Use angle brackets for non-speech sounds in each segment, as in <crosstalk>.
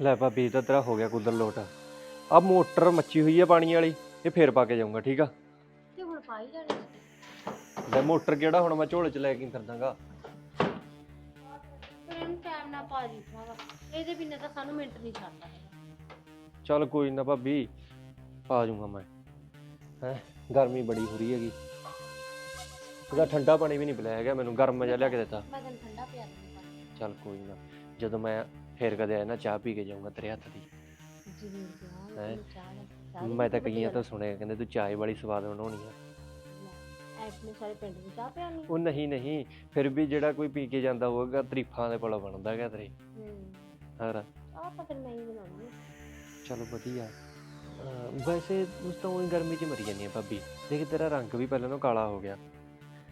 ਲੈ ਭਾਬੀ ਇਹ ਤਾਂ ਤੇਰਾ ਹੋ ਗਿਆ ਕੁਦਰ ਲੋਟ। ਆ ਮੋਟਰ ਮੱਚੀ ਹੋਈ ਆ ਪਾਣੀ ਵਾਲੀ ਇਹ ਫੇਰ ਪਾ ਕੇ ਜਾਊਂਗਾ ਠੀਕ ਆ? ਤੇ ਹੁਣ ਪਾਈ ਜਾਣੀ ਲੈ ਮੋਟਰ ਕਿਹੜਾ ਹੁਣ ਮੈਂ ਝੋਲੇ 'ਚ ਲੈ ਕੇ ਫਿਰਦਾਗਾ ਪਰ ਇਹਨੂੰ ਟਾਈਮ ਨਾਲ ਪਾ ਦੀ ਭਰਾਵਾ। ਇਹਦੇ ਬਿਨਾਂ ਤਾਂ ਸਾਨੂੰ ਮਿੰਟ ਨਹੀਂ ਛੱਡਦਾ ਹੈਗਾ। ਚੱਲ ਕੋਈ ਨਾ ਭਾਬੀ ਪਾ ਜਾਊਂਗਾ ਮੈਂ। ਹੈ ਗਰਮੀ ਬੜੀ ਹੋ ਰਹੀ ਹੈਗੀ। ਉਹਦਾ ਠੰਡਾ ਪਾਣੀ ਵੀ ਨਹੀਂ ਪਿਲਾਇਆ ਹੈਗਾ ਮੈਨੂੰ ਗਰਮ ਜਿਹਾ ਲਿਆ ਕੇ ਦਿੱਤਾ। ਮੈਂ ਤੈਨੂੰ ਠੰਡਾ ਪਿਆ ਦਿੰਦੀ। ਚੱਲ ਕੋਈ ਨਾ ਜਦੋਂ ਮੈਂ ਫੇਰ ਕਦੇ ਆਇਆ ਨਾ ਚਾਹ ਪੀ ਕੇ ਜਾਊਂਗਾ ਤੇਰੇ ਹੱਥ ਦੀ। ਜ਼ਰੂਰ ਜਾ ਹੈਂ? ਚਾਹ ਲੈ, ਚਾਹ ਦੀ ਮੈਂ ਤਾਂ ਵੱਡੀ ਕਈਆਂ ਤੋਂ ਸੁਣਿਆ ਕਹਿੰਦੇ ਤੂੰ ਚਾਹ ਬੜੀ ਸਵਾਦ ਬਣਾਉਣੀ ਆ। ਲੈ, ਆਪਣੇ ਸਾਰੇ ਪਿੰਡ ਨੂੰ ਚਾਹ ਪਿਆਣੀ ਉਹ ਨਹੀਂ ਨਹੀਂ ਫਿਰ ਵੀ ਜਿਹੜਾ ਕੋਈ ਪੀ ਕੇ ਜਾਂਦਾ ਹੋਵੇਗਾ ਤਰੀਫਾਂ ਦੇ ਕੋਲ ਬਣਦਾ ਹੈਗਾ ਤੇਰੇ। ਹੂੰ। ਹੋਰ? ਚਾਹ ਤਾਂ ਫਿਰ ਮੈਂ ਹੀ ਬਣਾਉਣੀ। ਆ ਚਲੋ ਵਧੀਆ। ਅਹ ਵੈਸੇ ਉਸ ਤਾਂ ਉਹੀ ਗਰਮੀ 'ਚ ਮਰੀ ਜਾਂਦੀ ਆ ਭਾਬੀ। ਦੇਖ ਤੇਰਾ ਰੰਗ ਵੀ ਪਹਿਲਾਂ ਨਾਲੋਂ ਕਾਲਾ ਹੋ ਗਿਆ।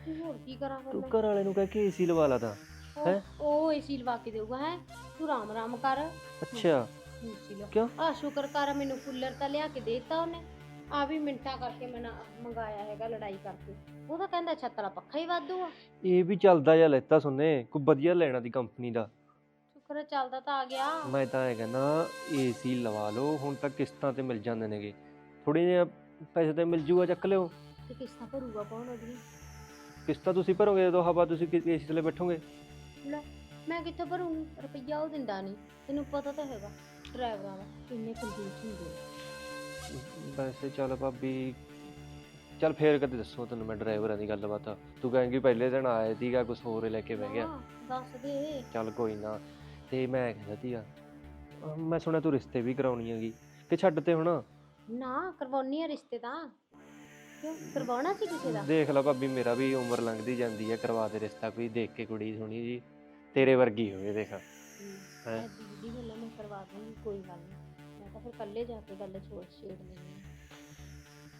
ਤੂੰ ਹੋਰ ਕੀ ਕਰਾਂ ਫਿਰ ਤੂੰ ਮੈਂ? ਘਰ ਵਾਲੇ ਨੂੰ ਕਹਿ ਕੇ ਏਸੀ ਲਵਾ ਲਾ ਤਾਂ। ਹੈਂ? ਉਹ- ਉਹ ਏਸੀ ਲਵਾ ਕੇ ਦੇਊਗਾ ਹੈ? ਤੂੰ ਰਾਮ ਰਾਮ ਕਰ। ਅੱਛਾ। ਏਸੀ ਲਵਾ ਕਿਉਂ? ਆ ਸ਼ੁਕਰ ਕਰ ਮੈਨੂੰ ਕੂਲਰ ਤਾਂ ਲਿਆ ਕੇ ਦੇਤਾ ਉਹਨੇ। ਆ ਵੀ ਮਿੰਟਾਂ ਕਰਕੇ ਮੈਂ ਮੰਗਾਇਆ ਹੈਗਾ ਲੜਾਈ ਕਰਕੇ। ਉਹ ਤਾਂ ਕਹਿੰਦਾ ਛੱਤ ਵਾਲਾ ਪੱਖਾ ਹੀ ਵਾਧੂ ਆ। ਇਹ ਵੀ ਚੱਲਦਾ ਜਾਂ ਲੈਤਾ ਸੁਣਨੇ? ਕੋਈ ਵਧੀਆ ਲੈਣਾ ਦੀ ਕੰਪਨੀ ਦਾ। ਸ਼ੁਕਰ ਹੈ ਚੱਲਦਾ ਤਾਂ ਆ ਗਿਆ। ਮੈਂ ਤਾਂ ਇਹ ਕਹਿੰਦਾ ਏਸੀ ਲਵਾ ਲਓ ਹੁਣ ਤਾਂ ਕਿਸ਼ਤਾਂ ਤੇ ਮਿਲ ਜਾਂਦੇ ਨੇਗੇ। ਥੋੜੀ ਜਿਹੀ ਪੈਸੇ ਤੇ ਮਿਲ ਜੂਗਾ ਚੱਕ ਲਿਓ। ਤੇ ਕਿਸ਼ਤਾਂ ਭਰੂਗਾ ਕੌਣ ਉਹਦੀ ਕਿਸ਼ਤਾਂ ਤੁਸੀਂ ਭਰੋਗੇ ਜਦੋਂ ਹਵਾ ਤੁਸੀਂ ਏਸੀ ਥੱਲੇ ਬੈਠੋਗੇ? ਲੈ ਮੈਂ ਕਿੱਥੋਂ ਭਰੂੰਗੀ ਰੁਪਈਆ ਉਹ ਦਿੰਦਾ ਨਹੀਂ। ਤੈਨੂੰ ਪਤਾ ਤਾਂ ਹੈਗਾ ਡਰਾਈਵਰਾਂ ਦਾ ਕਿੰਨੇ ਕੰਜੂਸ ਹੁੰਦੇ ਆ। ਵੈਸੇ ਚੱਲ ਭਾਬੀ ਚੱਲ ਫੇਰ ਕਦੇ ਦੱਸੋ ਤੈਨੂੰ ਮੈਂ ਡਰਾਈਵਰਾਂ ਦੀ ਗੱਲਬਾਤ। ਤੂੰ ਕਹੇਂਗੀ ਪਹਿਲੇ ਦਿਨ ਆਇਆ ਸੀਗਾ ਕੁਝ ਹੋਰ ਹੀ ਲੈ ਕੇ ਬਹਿ ਗਿਆ। ਹਾਂ, ਦੱਸ ਦੇ। ਚੱਲ ਕੋਈ ਨਾ ਤੇ ਮੈਂ ਕਹਿੰਦਾ ਸੀਗਾ ਅਹ ਮੈਂ ਸੁਣਿਆ ਤੂੰ ਰਿਸ਼ਤੇ ਵੀ ਕਰਾਉਣੀ ਹੈਗੀ ਕਿ ਛੱਡ ਤੇ ਹੁਣ। ਨਾ ਕਰਵਾਉਣੀ ਆ ਰਿਸ਼ਤੇ ਤਾਂ। ਕਿਉਂ? ਕਰਵਾਉਣਾ ਸੀ ਕਿਸੇ ਦਾ? ਦੇਖ ਲੈ ਭਾਬੀ ਮੇਰਾ ਵੀ ਉਮਰ ਲੰਘਦੀ ਜਾਂਦੀ ਹੈ ਕਰਵਾ ਦੇ ਰਿਸ਼ਤਾ ਕੋਈ ਦੇਖ ਕੇ ਕੁੜੀ ਸੋਹਣੀ ਜੀ। ਤੇਰੇ ਵਰਗੀ ਹੋਵੇ ਦੇਖ। ਹੈਂ? ਮੈਂ ਦੀਦੀ ਗੱਲਾਂ ਮੈਂ ਕਰਵਾ ਦੂੰਗੀ ਕੋਈ ਗੱਲ ਨਹੀਂ। ਮੈਂ ਤਾਂ ਫਿਰ ਕੱਲੇ ਜਾ ਕੇ ਗੱਲ ਛੋੜ ਛੇੜ ਲੈਣੀ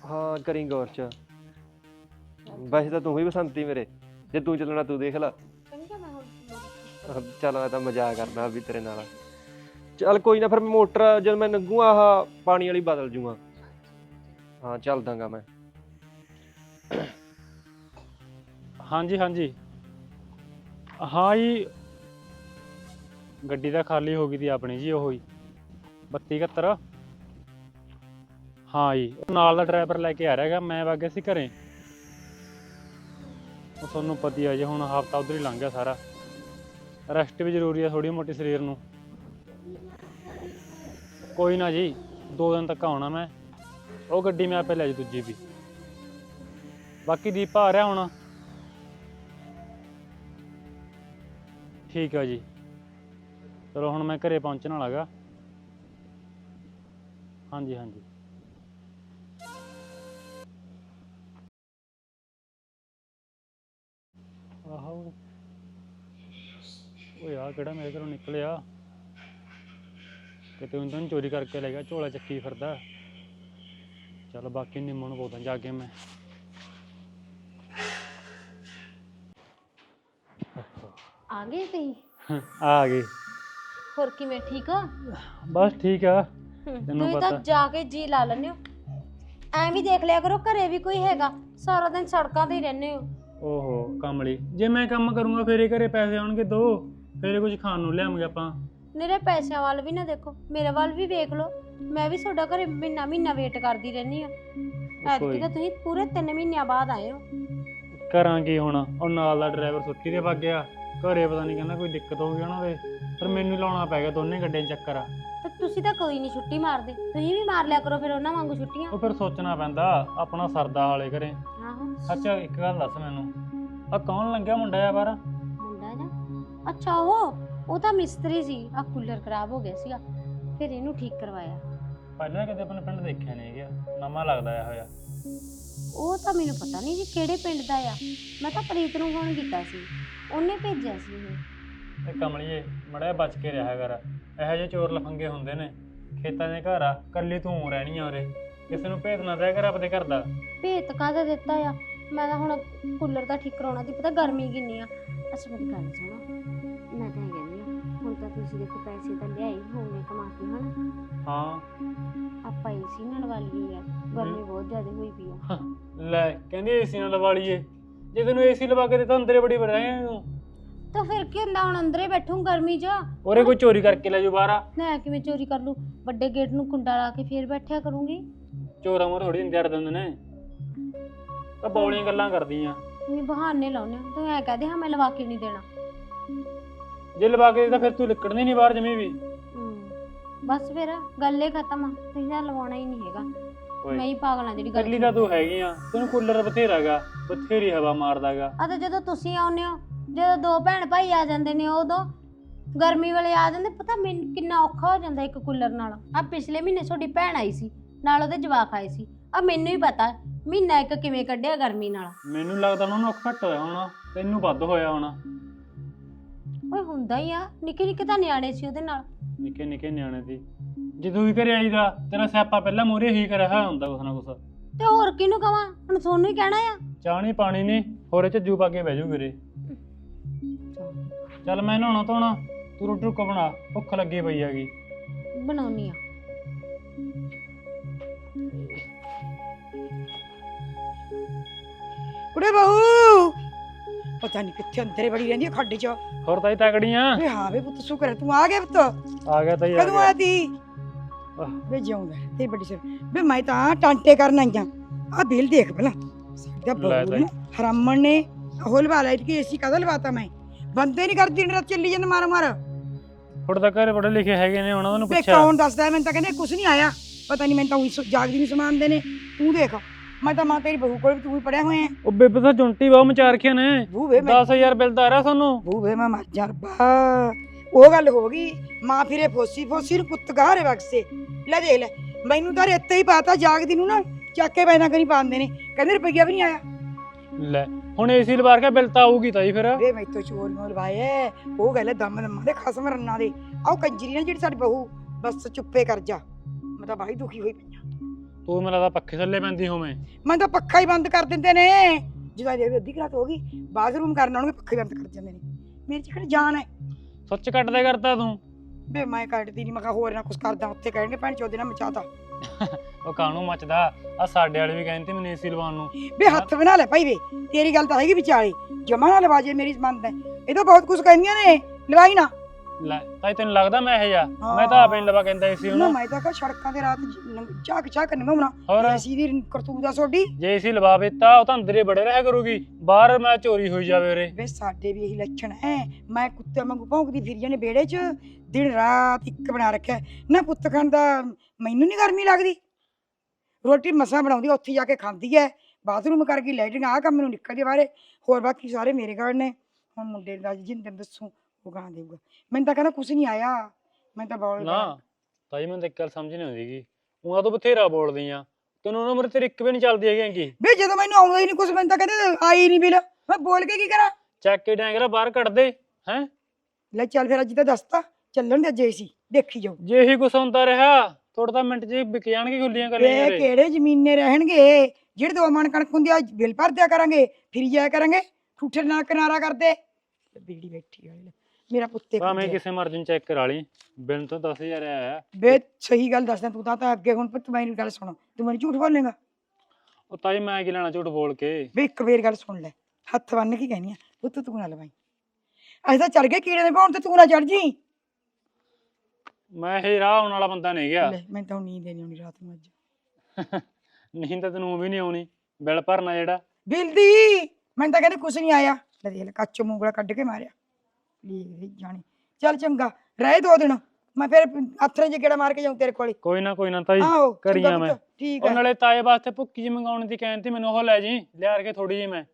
ਹਾਂ। ਕਰੀ ਗੌਰ ਚ। ਵੈਸੇ ਤਾਂ ਤੂੰ ਹੀ ਬਸੰਤੀ ਮੇਰੇ। ਜੇ ਤੂੰ ਚੱਲਣਾ ਤੂੰ ਦੇਖ ਲੈ। ਚੰਗਾ ਮੈਂ ਹੁਣ ਚੱਲ ਮੈਂ ਤਾਂ ਮਜ਼ਾਕ ਕਰਦਾ ਵੀ ਤੇਰੇ ਨਾਲ। ਚੱਲ ਕੋਈ ਨਾ ਫਿਰ ਮੈਂ ਮੋਟਰ ਜਦ ਮੈਂ ਨੰਗੂ ਆਹ ਪਾਣੀ ਵਾਲੀ ਬਦਲ ਜੂਗਾ। ਹਾਂ ਚੱਲ ਦਾਂਗਾ ਮੈਂ। ਹਾਂਜੀ ਹਾਂਜੀ। ਹਾਂ ਜੀ। ਗੱਡੀ ਤਾਂ ਖਾਲੀ ਹੋ ਗਈ ਦੀ ਆਪਣੀ ਜੀ ਉਹ। ਹੀ 3271 ਹਾਂ ਜੀ, ਉਹ ਨਾਲ ਦਾ ਡਰਾਈਵਰ ਲੈ ਕੇ ਆ ਰਿਹਾ ਮੈਂ ਵਗ ਸੀ ਘਰੇ। ਉਹ ਤੁਹਾਨੂੰ ਪਤੀ ਆ ਜੀ, ਹੁਣ ਹਫਤਾ ਉਧਰ ਹੀ ਲੰਘ ਗਿਆ ਸਾਰਾ। ਰੈਸਟ ਵੀ ਜ਼ਰੂਰੀ ਆ ਥੋੜੀ ਮੋਟੀ ਸਰੀਰ ਨੂੰ। ਕੋਈ ਨਾ ਜੀ, ਦੋ ਦਿਨ ਤੱਕ ਆਉਣਾ ਮੈਂ। ਉਹ ਗੱਡੀ ਮੈਂ ਆਪੇ ਲੈ ਜੀ ਦੂਜੀ ਵੀ। ਬਾਕੀ ਦੀਪਾ ਆ ਰਿਹਾ ਹੁਣ। ਠੀਕ ਆ ਜੀ। ਚਲੋ ਹੁਣ ਮੈਂ ਘਰੇ ਪਹੁੰਚਣ ਵਾਲਾ ਗਾ। ਹਾਂਜੀ ਹਾਂਜੀ। ਆਹੋ। ਓਏ ਆ ਕਿਹੜਾ ਮੇਰੇ ਘਰੋਂ ਨਿਕਲਿਆ? ਕਿਤੇ ਉਹਨਾਂ ਨੂੰ ਚੋਰੀ ਕਰਕੇ ਲੈ ਗਿਆ, ਝੋਲਾ ਚੱਕੀ ਫਿਰਦਾ। ਚਲ ਬਾਕੀ ਨਿੰਮੋ ਨੂੰ ਬੋਲਦਾ ਜਾ ਕੇ ਮੈਂ। ਆ ਗਏ ਤੁਸੀਂ? ਆ ਗਏ। ਹੋਰ ਕਿਵੇਂ ਠੀਕ ਆ ਬਸ ਠੀਕ ਆ। ਤੈਨੂੰ ਤੁਸੀਂ ਤਾਂ ਪਤਾ। ਜਾ ਕੇ ਜੀ ਲਾ ਲੈਂਦੇ ਹੋ। ਐਂ ਵੀ ਦੇਖ ਲਿਆ ਕਰੋ ਘਰੇ ਵੀ ਕੋਈ ਹੈਗਾ। ਸਾਰਾ ਦਿਨ ਸੜਕਾਂ ਤੇ ਹੀ ਰਹਿੰਦੇ ਹੋ। ਓਹੋ ਕਮਲੀ। ਜੇ ਮੈਂ ਕੰਮ ਕਰੂੰਗਾ ਫੇਰ ਇਹ ਘਰੇ ਪੈਸੇ ਆਉਣਗੇ ਦੋ। ਫੇਰ ਕੁਝ ਖਾਣ ਨੂੰ ਲਿਆਵਾਂਗੇ ਆਪਾਂ। ਮੇਰੇ ਪੈਸਿਆਂ ਵੱਲ ਵੀ ਨਾ ਦੇਖੋ। ਮੇਰੇ ਵੱਲ ਵੀ ਵੇਖ ਲਓ। ਮੈਂ ਵੀ ਤੁਹਾਡਾ ਘਰੇ ਮਹੀਨਾ ਮਹੀਨਾ ਵੇਟ ਕਰਦੀ ਰਹਿੰਦੀ ਆ ਐਤਕੀ ਕੋਈ- ਤਾਂ ਤੁਸੀਂ ਪੂਰੇ 3 ਮਹੀਨਿਆਂ ਬਾਅਦ ਆਏ ਹੋ। ਕਰਾਂ ਕੀ ਹੁਣ? ਉਹ ਨਾਲ ਦਾ ਡਰਾਈਵਰ ਛੁੱਟੀ ਤੇ ਵਗ ਗਿਆ। ਘਰੇ ਪਤਾ ਨਹੀਂ ਕਹਿੰਦਾ ਕੋਈ ਦਿੱਕਤ ਹੋ ਗਈ ਉਹਨਾਂ ਦੇ ਪਰ ਮੈਨੂੰ ਹੀ ਲਾਉਣਾ ਪੈ ਗਿਆ ਦੋਨੇ ਗੱਡੇ ਚੱਕਰ। ਆ ਤੇ ਤੁਸੀਂ ਤਾਂ ਕੋਈ ਨਹੀਂ ਛੁੱਟੀ ਮਾਰਦੇ ਤੁਸੀਂ ਵੀ ਮਾਰ ਲਿਆ ਕਰੋ ਫਿਰ ਉਹਨਾਂ ਵਾਂਗੂ ਛੁੱਟੀਆਂ। ਉਹ ਫਿਰ ਸੋਚਣਾ ਪੈਂਦਾ ਆਪਣਾ ਸਰਦਾ ਹਾਲੇ ਘਰੇ। ਆਹੋ। ਅੱਛਾ ਇੱਕ ਗੱਲ ਦੱਸ ਮੈਨੂੰ ਆ ਕੌਣ ਲੰਘਿਆ ਮੁੰਡਾ ਆ ਬਾਹਰ? ਮੁੰਡਾ ਨਾ ਅੱਛਾ ਉਹ ਉਹ ਤਾਂ ਮਿਸਤਰੀ ਸੀ ਆ ਕੂਲਰ ਖਰਾਬ ਹੋ ਗਿਆ ਸੀਗਾ ਫਿਰ ਇਹਨੂੰ ਠੀਕ ਕਰਵਾਇਆ। ਪਹਿਲਾਂ ਕਦੇ ਆਪਣੇ ਪਿੰਡ ਦੇਖਿਆ ਨਹੀਂ ਗਿਆ ਨਵਾਂ ਲੱਗਦਾ ਆ ਹੋਇਆ। ਉਹ ਤਾਂ ਮੈਨੂੰ ਪਤਾ ਨਹੀਂ ਜੀ ਕਿਹੜੇ ਪਿੰਡ ਦਾ ਆ ਮੈਂ ਤਾਂ ਪ੍ਰੀਤ ਨੂੰ ਫੋਨ ਕੀਤਾ ਸੀ। ਉਹਨੇ ਭੇਜਿਆ ਸੀ ਇਹ। ਤੇ ਕਮਲੀਏ ਮੜਿਆ ਬਚ ਕੇ ਰਿਹਾ ਕਰ। ਇਹੋ ਜਿਹੇ ਚੋਰ ਲਫੰਗੇ ਹੁੰਦੇ ਨੇ। ਖੇਤਾਂ ਦੇ ਘਰ ਆ ਕੱਲੀ ਤੂੰ ਰਹਿਣੀ ਆ ਉਰੇ। ਕਿਸੇ ਨੂੰ ਭੇਤ ਨਾ ਦਿਆ ਕਰ ਆਪਣੇ ਘਰ ਦਾ। ਭੇਤ ਕਾਹਦਾ ਦਿੱਤਾ ਆ? ਮੈਂ ਤਾਂ ਹੁਣ ਕੂਲਰ ਦਾ ਠੀਕ ਕਰਾਉਣਾ ਸੀ ਪਤਾ ਗਰਮੀ ਕਿੰਨੀ ਆ। ਅੱਛਾ ਮੇਰੀ ਗੱਲ ਸੁਣੋ। ਮੈਂ ਤਾਂ ਇਹ ਕਹਿੰਦੀ ਆ ਹੁਣ ਤਾਂ ਤੁਸੀਂ ਦੇਖੋ ਪੈਸੇ ਤਾਂ ਲਿਆਈ ਹੋਣਗੇ ਕਮਾ ਕੇ ਹਨਾ? ਹਾਂ। ਆਪਾਂ ਏਸੀ ਨਾਲ ਲਈਏ ਯਾਰ। ਗਰਮੀ ਬਹੁਤ ਜ਼ਿਆਦਾ ਹੋਈ ਪਈ ਆ। ਲੈ ਕਹਿੰਦੀ ਏਸੀ ਨਾਲ ਲਵਾ ਲਈਏ। ਜੇ ਤੈਨੂੰ ਏਸੀ ਲਵਾ ਕੇ ਦਿੱਤਾ ਅੰਦਰੇ ਬੜੀ ਬੜਾਏ ਤੂੰ ਤਾਂ ਫਿਰ ਕੀ ਹੁੰਦਾ ਹੁਣ ਅੰਦਰੇ ਬੈਠੂੰ ਗਰਮੀ 'ਚ? ਉਰੇ ਕੋਈ ਚੋਰੀ ਕਰਕੇ ਲੈ ਜਾਊ ਬਾਹਰ ਆ। ਮੈਂ ਕਿਵੇਂ ਚੋਰੀ ਕਰ ਲੂ ਵੱਡੇ ਗੇਟ ਨੂੰ ਕੁੰਡਾ ਲਾ ਕੇ ਫੇਰ ਬੈਠਿਆ ਕਰੂੰਗੀ। ਚੋਰਾਂ ਮੋਰ ਥੋੜੀ ਅੜ ਦਿੰਦੇ ਨੇ। ਤਾਂ ਬੌਲੀਆਂ ਗੱਲਾਂ ਕਰਦੀਆਂ। ਤੁਸੀਂ ਬਹਾਨੇ ਲਾਉਨੇ ਹੋ ਤੂੰ ਐ ਕਹਦੇ ਹਾਂ ਮੈਂ ਲਵਾ ਕੇ ਨਹੀਂ ਦੇਣਾ। ਜੇ ਲਵਾ ਕੇ ਦੇ ਤਾਂ ਫਿਰ ਤੂੰ ਲਿਕੜਨੀ ਨਹੀਂ ਬਾਹਰ ਜਮੀ ਵੀ। ਬਸ ਫਿਰ ਗੱਲ ਹੀ ਖਤਮ ਆ। ਤੁਸੀਂ ਤਾਂ ਲਵਾਉਣਾ ਹੀ ਨਹੀਂ ਹੈਗਾ। ਮੈਂ ਓਏ ਹੀ ਪਾਗਲਾਂ ਜਿਹੜੀ ਗੱਲ ਕੱਲੀ ਤਾਂ ਤੂੰ ਹੈਗੀ ਆ। ਤੈਨੂੰ ਕੂਲਰ ਬਥੇਰਾਗਾ ਬਥੇਰੀ ਹਵਾ ਮਾਰਦਾਗਾ ਆ ਤਾਂ ਜਦੋਂ ਤੁਸੀਂ ਆਉਂਦੇ ਹੋ ਜਦੋਂ ਦੋ ਭੈਣ ਭਾਈ ਆ ਜਾਂਦੇ ਨੇ ਉਦੋਂ ਗਰਮੀ ਵੇਲੇ ਆ ਜਾਂਦੇ ਪਤਾ ਮੈਨੂੰ ਕਿੰਨਾ ਔਖਾ ਹੋ ਜਾਂਦਾ ਇੱਕ ਕੂਲਰ ਨਾਲ। ਆ ਪਿਛਲੇ ਮਹੀਨੇ ਤੁਹਾਡੀ ਭੈਣ ਆਈ ਸੀ ਨਾਲ ਉਹਦੇ ਜਵਾਕ ਆਏ ਸੀ। ਆ ਮੈਨੂੰ ਹੀ ਪਤਾ ਮਹੀਨਾ ਇੱਕ ਕਿਵੇਂ ਕੱਢਿਆ ਗਰਮੀ ਨਾਲ। ਮੈਨੂੰ ਲੱਗਦਾ ਉਹਨਾਂ ਨੂੰ ਔਖਾ ਘੱਟ ਹੋਇਆ ਹੋਣਾ ਤੈਨੂੰ ਵੱਧ ਹੋਇਆ ਹੋਣਾ। ਓਏ ਹੁੰਦਾ ਹੀ ਆ ਨਿੱਕੇ ਨਿੱਕੇ ਤਾਂ ਨਿਆਣੇ ਸੀ ਉਹਦੇ ਨਾਲ। ਨਿੱਕੇ ਨਿੱਕੇ ਨਿਆਣੇ ਦੀ ਜਦੋਂ ਵੀ ਘਰੇ ਆਈਦਾ ਤੇਰਾ ਸਿਆਪਾ ਪਹਿਲਾਂ ਮੋਰੇ ਹੀ ਕਰਿਆ ਹੋਇਆ ਹੁੰਦਾ ਕੁਛ ਨਾ ਕੁਛ। ਤੇ ਹੋਰ ਕਿਹਨੂੰ ਕਵਾਂ? ਹੁਣ ਤੁਹਾਨੂੰ ਹੀ ਕਹਿਣਾ ਆ। ਨਹੀਂ ਪਾਣੀ ਨਹੀਂ ਹੋਰੇ ਝੱਜੂ ਪਾ ਕੇ ਬਹਿ ਜਾਊ ਵੀਰੇ। ਚੱਲ ਮੈਂ ਨਹਾਉਣਾ ਧੋਣਾ ਤੂੰ ਰੋਟੀ ਰੁੱਕ ਬਣਾ ਭੁੱਖ ਲੱਗੀ ਪਈ ਹੈਗੀ। ਬਣਾਉਣੀ ਆ। ਕੁੜੇ ਬਹੂ ਪਤਾ ਨਹੀਂ ਕਿੱਥੇ ਅੰਦਰੇ ਬੜੀ ਰਹਿੰਦੀ ਹੈ ਖੱਡ 'ਚ। ਹੋਰ ਤਾਈ ਤਕੜੀਆਂ? ਵੇ ਹਾਂ ਵੇ ਪੁੱਤ ਸ਼ੁਕਰ ਹੈ ਤੂੰ ਆ ਗਿਆ ਪੁੱਤ। ਆ ਗਿਆ ਤਾਈ ਆ ਕਦੋਂ ਗਿਆ। ਆਇਆ ਤੀ? ਆਹ। ਵੇ ਜਿਉਂਦਾ ਤੇ ਵੱਡੀ ਸਿਰ। ਵੇ ਮੈਂ ਤਾਂ ਟਾਂਟੇ ਕਰਨ ਆਈਆਂ ਆ। ਬਿੱਲ ਦੇਖ ਪਹਿਲਾਂ ਸਾਡਾ ਲੈ ਬਹੂ ਤਾਈ। ਨੇ ਹਰਾਮਣ ਨੇ ਉਹ ਲਵਾ ਲਿਆ ਕਿ ਏਸੀ ਕਦੋਂ ਲਵਾਤਾ ਮੈਂ? ਬੰਦੇ ਨਹੀਂ ਕਰਦੀ ਦਿਨ ਰਾਤ ਚੱਲੀ ਜਾਂਦੇ ਮਾਰ ਮਾਰ। ਹੁਣ ਤਾਂ ਘਰੇ ਪੜੇ ਲਿਖੇ ਹੈਗੇ ਨੇ ਉਹਨਾਂ ਨੂੰ ਵੇ ਪੁੱਛਿਆ। ਕੌਣ ਦੱਸਦਾ ਹੈ? ਮੈਨੂੰ ਤਾਂ ਕਹਿੰਦੇ ਕੁਝ ਨਹੀਂ ਆਇਆ। ਪਤਾ ਨਹੀਂ ਮੈਨੂੰ ਤਾਂ ਉਹੀ ਸ- ਜਾਗਦੀ ਨਹੀਂ ਸਮਾਨਦੇ ਨੇ। ਤੂੰ ਦੇਖ ਮੈਂ ਤਾਂ ਮਾਂ ਤੇਰੀ ਬਹੂ ਕੋਲ ਵੀ ਤੂੰ ਵੀ ਪੜਿਆ ਹੋਇਆ ਉਹ ਬੇਬੇ ਤਾਂ ਜੁੰਟੀ ਬਾਹ ਮਚਾ ਰੱਖਿਆ ਨੇ। ਬਹੂ ਵੇ ਮੈਂ 10000 ਬਿੱਲ ਆ ਰਿਹਾ ਤੁਹਾਨੂੰ। ਬੂਵੇ ਮੈਂ ਮਰ ਜਾ ਰੱਬਾ। ਉਹ ਗੱਲ ਹੋ ਗਈ ਮਾਂ ਫਿਰੇ ਫੋਸੀ ਫੋਸੀ ਨੂੰ ਪੁੱਤ ਗਾਰੇ ਵਕਸੇ ਲੈ ਦੇਖ ਲੈ ਮੈਨੂੰ ਤਾਂ ਰੇਤੇ ਹੀ ਪਾਤਾ ਜਾਗਦੀ ਨੂੰ ਨਾ ਚੱਕ ਕੇ ਪੈਣਾ ਕਰੀ ਪਾਉਂਦੇ ਨੇ ਕਹਿੰਦੇ ਰੁਪਈਆ ਵੀ ਨਹੀਂ ਆਇਆ। ਲੈ ਹੁਣ ਏਸੀ ਲਵਾਰ ਕੇ ਬਿੱਲ ਤਾਂ ਆਊਗੀ ਤਾਈ ਫਿਰ। ਵੇ ਮੈਥੋਂ ਚੋਰ ਨੂੰ ਲਵਾਏ ਉਹ ਗੱਲ ਹੈ ਦਮ ਦਮ ਦੇ ਖਸਮ ਰੰਨਾਂ ਦੇ। ਆਹ ਕੰਜਰੀ ਨੇ ਜਿਹੜੀ ਸਾਡੀ ਬਹੂ ਬਸ ਚੁੱਪੇ ਕਰ ਜਾ। ਮੈਂ ਤਾਂ ਬਾਈ ਦੁਖੀ ਹੋਈ ਪਈ ਆਂ। ਤੂੰ ਮੈਨੂੰ ਲੱਗਦਾ ਪੱਖੇ ਥੱਲੇ ਪੈਂਦੀ ਹੋਵੇਂ। ਮੈਂ ਤਾਂ ਪੱਖਾ ਹੀ ਬੰਦ ਕਰ ਦਿੰਦੇ ਨੇ। ਜਦੋਂ ਇਹ ਅੱਧੀ ਰਾਤ ਹੋ ਗਈ ਬਾਥਰੂਮ ਕਰਨ ਆਉਣਗੇ ਪੱਖੇ ਬੰਦ ਕਰ ਜਾਂਦੇ ਨੇ। ਮੇਰੇ ਚ ਕਿਹੜੀ ਜਾਨ ਹੈ। ਸੁੱਚ ਕੱਟਦੇ ਕਰਤਾ ਤੂੰ? ਵੇ ਮੈਂ ਕੱਢਦੀ ਨਹੀਂ ਮੈਂ ਕਿਹਾ ਹੋਰ ਨਾ ਕੁਝ ਕਰਦਾ ਉੱਥੇ ਕਹਿਣਗੇ ਭੈਣ ਚੋਦੇ ਨਾਲ ਮਚਾਤਾ। ਉਹ ਕਾਹਨੂੰ ਮੱਚਦਾ? ਆ ਸਾਡੇ ਵਾਲੇ ਵੀ ਕਹਿੰਦੇ ਮੈਨੂੰ ਏਸੀ ਲਵਾਉਣ ਨੂੰ। ਵੇ ਹੱਥ ਬਣਾ ਲੈ ਭਾਈ ਵੇ ਤੇਰੀ ਗੱਲ ਤਾਂ ਹੈਗੀ ਵਿਚਾਲੇ। ਜਮਾ ਨਾ ਲਵਾ ਜੇ ਮੇਰੀ ਮੰਨਦ। ਹੈ ਇਹ ਤਾਂ ਬਹੁਤ ਕੁਝ ਕਹਿੰਦੀਆਂ ਨੇ ਲਵਾਈ ਨਾ। ਲੈ ਤਾਈ ਤੈਨੂੰ ਲੱਗਦਾ ਮੈਂ ਇਹ ਜਾ ਮੈਂ ਤਾਂ ਆਪੇ ਲਵਾ ਕਹਿੰਦਾ ਏਸੀ ਨਾ ਹੁਣ ਮੈਂ ਤਾਂ ਕਹ ਸੜਕਾਂ ਤੇ ਰਾਤ ਚਾਕ ਚਾਕ ਨਿਭਾਉਣਾ ਹੋਰ? ਐਸੀ ਦੀ ਕਰਤੂਤ ਦਾ ਸੋਡੀ ਜੇ ਏਸੀ ਲਵਾਵੇ ਤਾਂ ਉਹ ਤਾਂ ਅੰਦਰੇ ਬੜੇ ਰਹਿ ਕਰੂਗੀ। ਬਾਹਰ ਮੈਂ ਚੋਰੀ ਹੋਈ ਜਾਵੇ ਉਰੇ। ਵੇ ਸਾਡੇ ਵੀ ਇਹੀ ਲੱਛਣ ਹੈ ਮੈਂ ਕੁੱਤੇ ਵਾਂਗੂ ਭੌਂਕਦੀ ਫਿਰ ਜਾਂਦੇ ਵਿਹੜੇ 'ਚ। ਦਿਨ ਰਾਤ ਇੱਕ ਬਣਾ ਰੱਖਿਆ। ਹੈ। ਨਾ ਪੁੱਤ ਖਾਣ ਦਾ ਮੈਨੂੰ ਨਹੀਂ ਗਰਮੀ ਲੱਗਦੀ। ਰੋਟੀ ਮਸਾਂ ਬਣਾਉਂਦੀ ਉੱਥੇ ਜਾ ਕੇ ਖਾਂਦੀ ਐ। ਬਾਥਰੂਮ ਕਰ ਗਈ ਲੈਟਰਿੰਗ ਆ ਕੰਮ ਨੂੰ ਨਿਕਲਦੀ ਬਾਹਰੇ। ਹੋਰ ਬਾਕੀ ਸਾਰੇ ਮੇਰੇ ਘਰ ਨੇ ਹੁਣ ਮੁੰਡੇ ਦਾ ਜਿੰਦਰ ਦੱਸੂ। ਉਹ ਗਾਂ ਦੇਊਗਾ। ਮੈਨੂੰ ਤਾਂ ਕਹਿੰਦਾ ਕੁਝ ਨਹੀਂ ਆਇਆ। ਮੈਂ ਤਾਂ ਬੋਲ ਨਾ ਤਾਈ ਮੈਨੂੰ ਤਾਂ ਇੱਕ ਗੱਲ ਸਮਝ ਨਹੀਂ ਆਉਂਦੀਗੀ ਉਹਨਾਂ ਤੋਂ ਬਥੇਰਾ ਬੋਲਦੀ ਆ। ਤੈਨੂੰ ਉਹਨਾਂ ਮਰੇ ਤੇਰੀ ਇੱਕ ਵੀ ਨਹੀਂ ਚੱਲਦੀ ਹੈਗੀ ਅੰਗੀ ਵੇ ਜਦੋਂ ਮੈਨੂੰ ਆਉਂਦਾ ਹੀ ਨਹੀਂ ਕੁਝ ਮੈਨੂੰ ਤਾਂ ਕਹਿੰਦੇ ਆਈ ਨਹੀਂ ਬਿਲ। ਮੈਂ ਬੋਲ ਕੇ ਕੀ ਕਰਾਂ? ਚੱਕ ਕੇ ਡੈਂਗਰਾ ਬਾਹਰ ਕੱਢ ਦੇ ਹੈ? ਲੈ ਚੱਲ ਫਿਰ ਅੱਜ ਤਾਂ ਦੱਸਤਾ। ਚੱਲਣ ਦੇ ਜੇ ਸੀ ਦੇਖੀ ਜਾਓ ਜੇ ਇਹੀ ਕੁਛ ਹੁੰਦਾ ਰਿਹਾ ਥੋੜਾ ਤਾਂ ਮਿੰਟ ਹੀ ਵਿਕ ਜਾਣਗੇ ਖੁੱਲੀਆਂ ਵੇ ਕਰੀਆਂ ਰੇ ਕਿਹੜੇ ਜ਼ਮੀਨੇ ਰਹਿਣਗੇ? ਜਿਹੜੇ ਦੋ ਮਣ ਕਣਕ ਹੁੰਦੀ ਆ ਬਿੱਲ ਭਰ ਦਿਆ ਕਰਾਂਗੇ। ਫਿਰ ਜਾਇਆ ਕਰਾਂਗੇ। ਠੂਠੇ ਨਾਲ ਕਿਨਾਰਾ ਕਰਦੇ। ਬੀੜੀ ਬੈਠੀ ਲੈ, ਮੇਰਾ ਪੁੱਤੇ ਭਾਵੇਂ। ਕਿਸੇ ਮਰਜ਼ੀ ਨੂੰ ਚੈੱਕ ਕਰਾ ਲਈ ਬਿਲ ਤੋਂ 10000 ਆਇਆ ਵੇ ਸਹੀ ਗੱਲ ਦੱਸਦਾ ਤੂੰ ਤਾਂ ਤਾਂ ਅੱਗੇ ਹੁਣ ਪੁੱਤ ਮੈਨੂੰ ਗੱਲ ਸੁਣ ਤੂੰ ਮੈਨੂੰ ਝੂਠ ਬੋਲੇਗਾ? ਉਹ ਤਾਈ ਮੈਂ ਕੀ ਲੈਣਾ ਝੂਠ ਬੋਲ ਕੇ? ਵੇ ਇੱਕ ਵੇਰ ਗੱਲ ਸੁਣ ਲੈ ਹੱਥ ਬੰਨ ਕੇ ਕਹਿਨੀ ਆ ਪੁੱਤ ਤੂੰ ਨਾ ਲਵਾਈ। ਅਸੀਂ ਤਾਂ ਚੜ ਗਏ ਕੀੜੇ ਦੇ ਭਾਉਣ ਤੇ ਤੂੰ ਨਾ ਚੜ ਜੀ। ਮੈਂ ਇਹ ਰਾਹ ਆਉਣ ਵਾਲਾ ਬੰਦਾ ਨਹੀਂ ਗਿਆ। ਲੈ ਮੈਂ ਤਾਂ ਨੀਂਦ ਨਹੀਂ ਆਉਣੀ ਰਾਤ ਨੂੰ ਅੱਜ। <laughs> ਨਹੀਂ ਤਾਂ ਤੈਨੂੰ ਵੀ ਨਹੀਂ ਆਉਣੀ ਬਿੱਲ ਭਰਨਾ ਜਿਹੜਾ। ਬਿੱਲ ਦੀ ਮੈਨੂੰ ਤਾਂ ਕਹਿੰਦੇ ਕੁਛ ਨਹੀਂ ਆਇਆ। ਲੈ ਦੇਖ ਲੈ ਕੱਚ ਮੂੰਗਲਾ ਕੱਢ ਕੇ ਮਾਰਿਆ। ਲੀਕ ਜਾਣੀ। ਚੱਲ ਚੰਗਾ ਰਹਿ ਦੋ ਦਿਨ ਮੈਂ ਫਿਰ ਹੱਥਰੇ ਜੇ ਗੇੜਾ ਮਾਰ ਕੇ ਜਾਉਂ ਤੇਰੇ ਕੋਲੇ। ਕੋਈ ਨਾ ਕੋਈ ਨਾ ਤਾਈ ਆਹੋ ਚੰਗਾ ਕਰੀਆਂ ਮੈਂ। ਪੁੱਤ, ਠੀਕ ਉਹ ਹੈ। ਨਾਲੇ ਤਾਏ ਵਾਸਤੇ ਭੁੱਕੀ ਜੀ ਮੰਗਾਉਣ ਦੀ ਕਹਿੰਦੀ ਮੈਨੂੰ ਉਹ ਲੈ ਜੀ ਲਿਆ ਕੇ ਥੋੜੀ ਜੀ ਮੈਂ।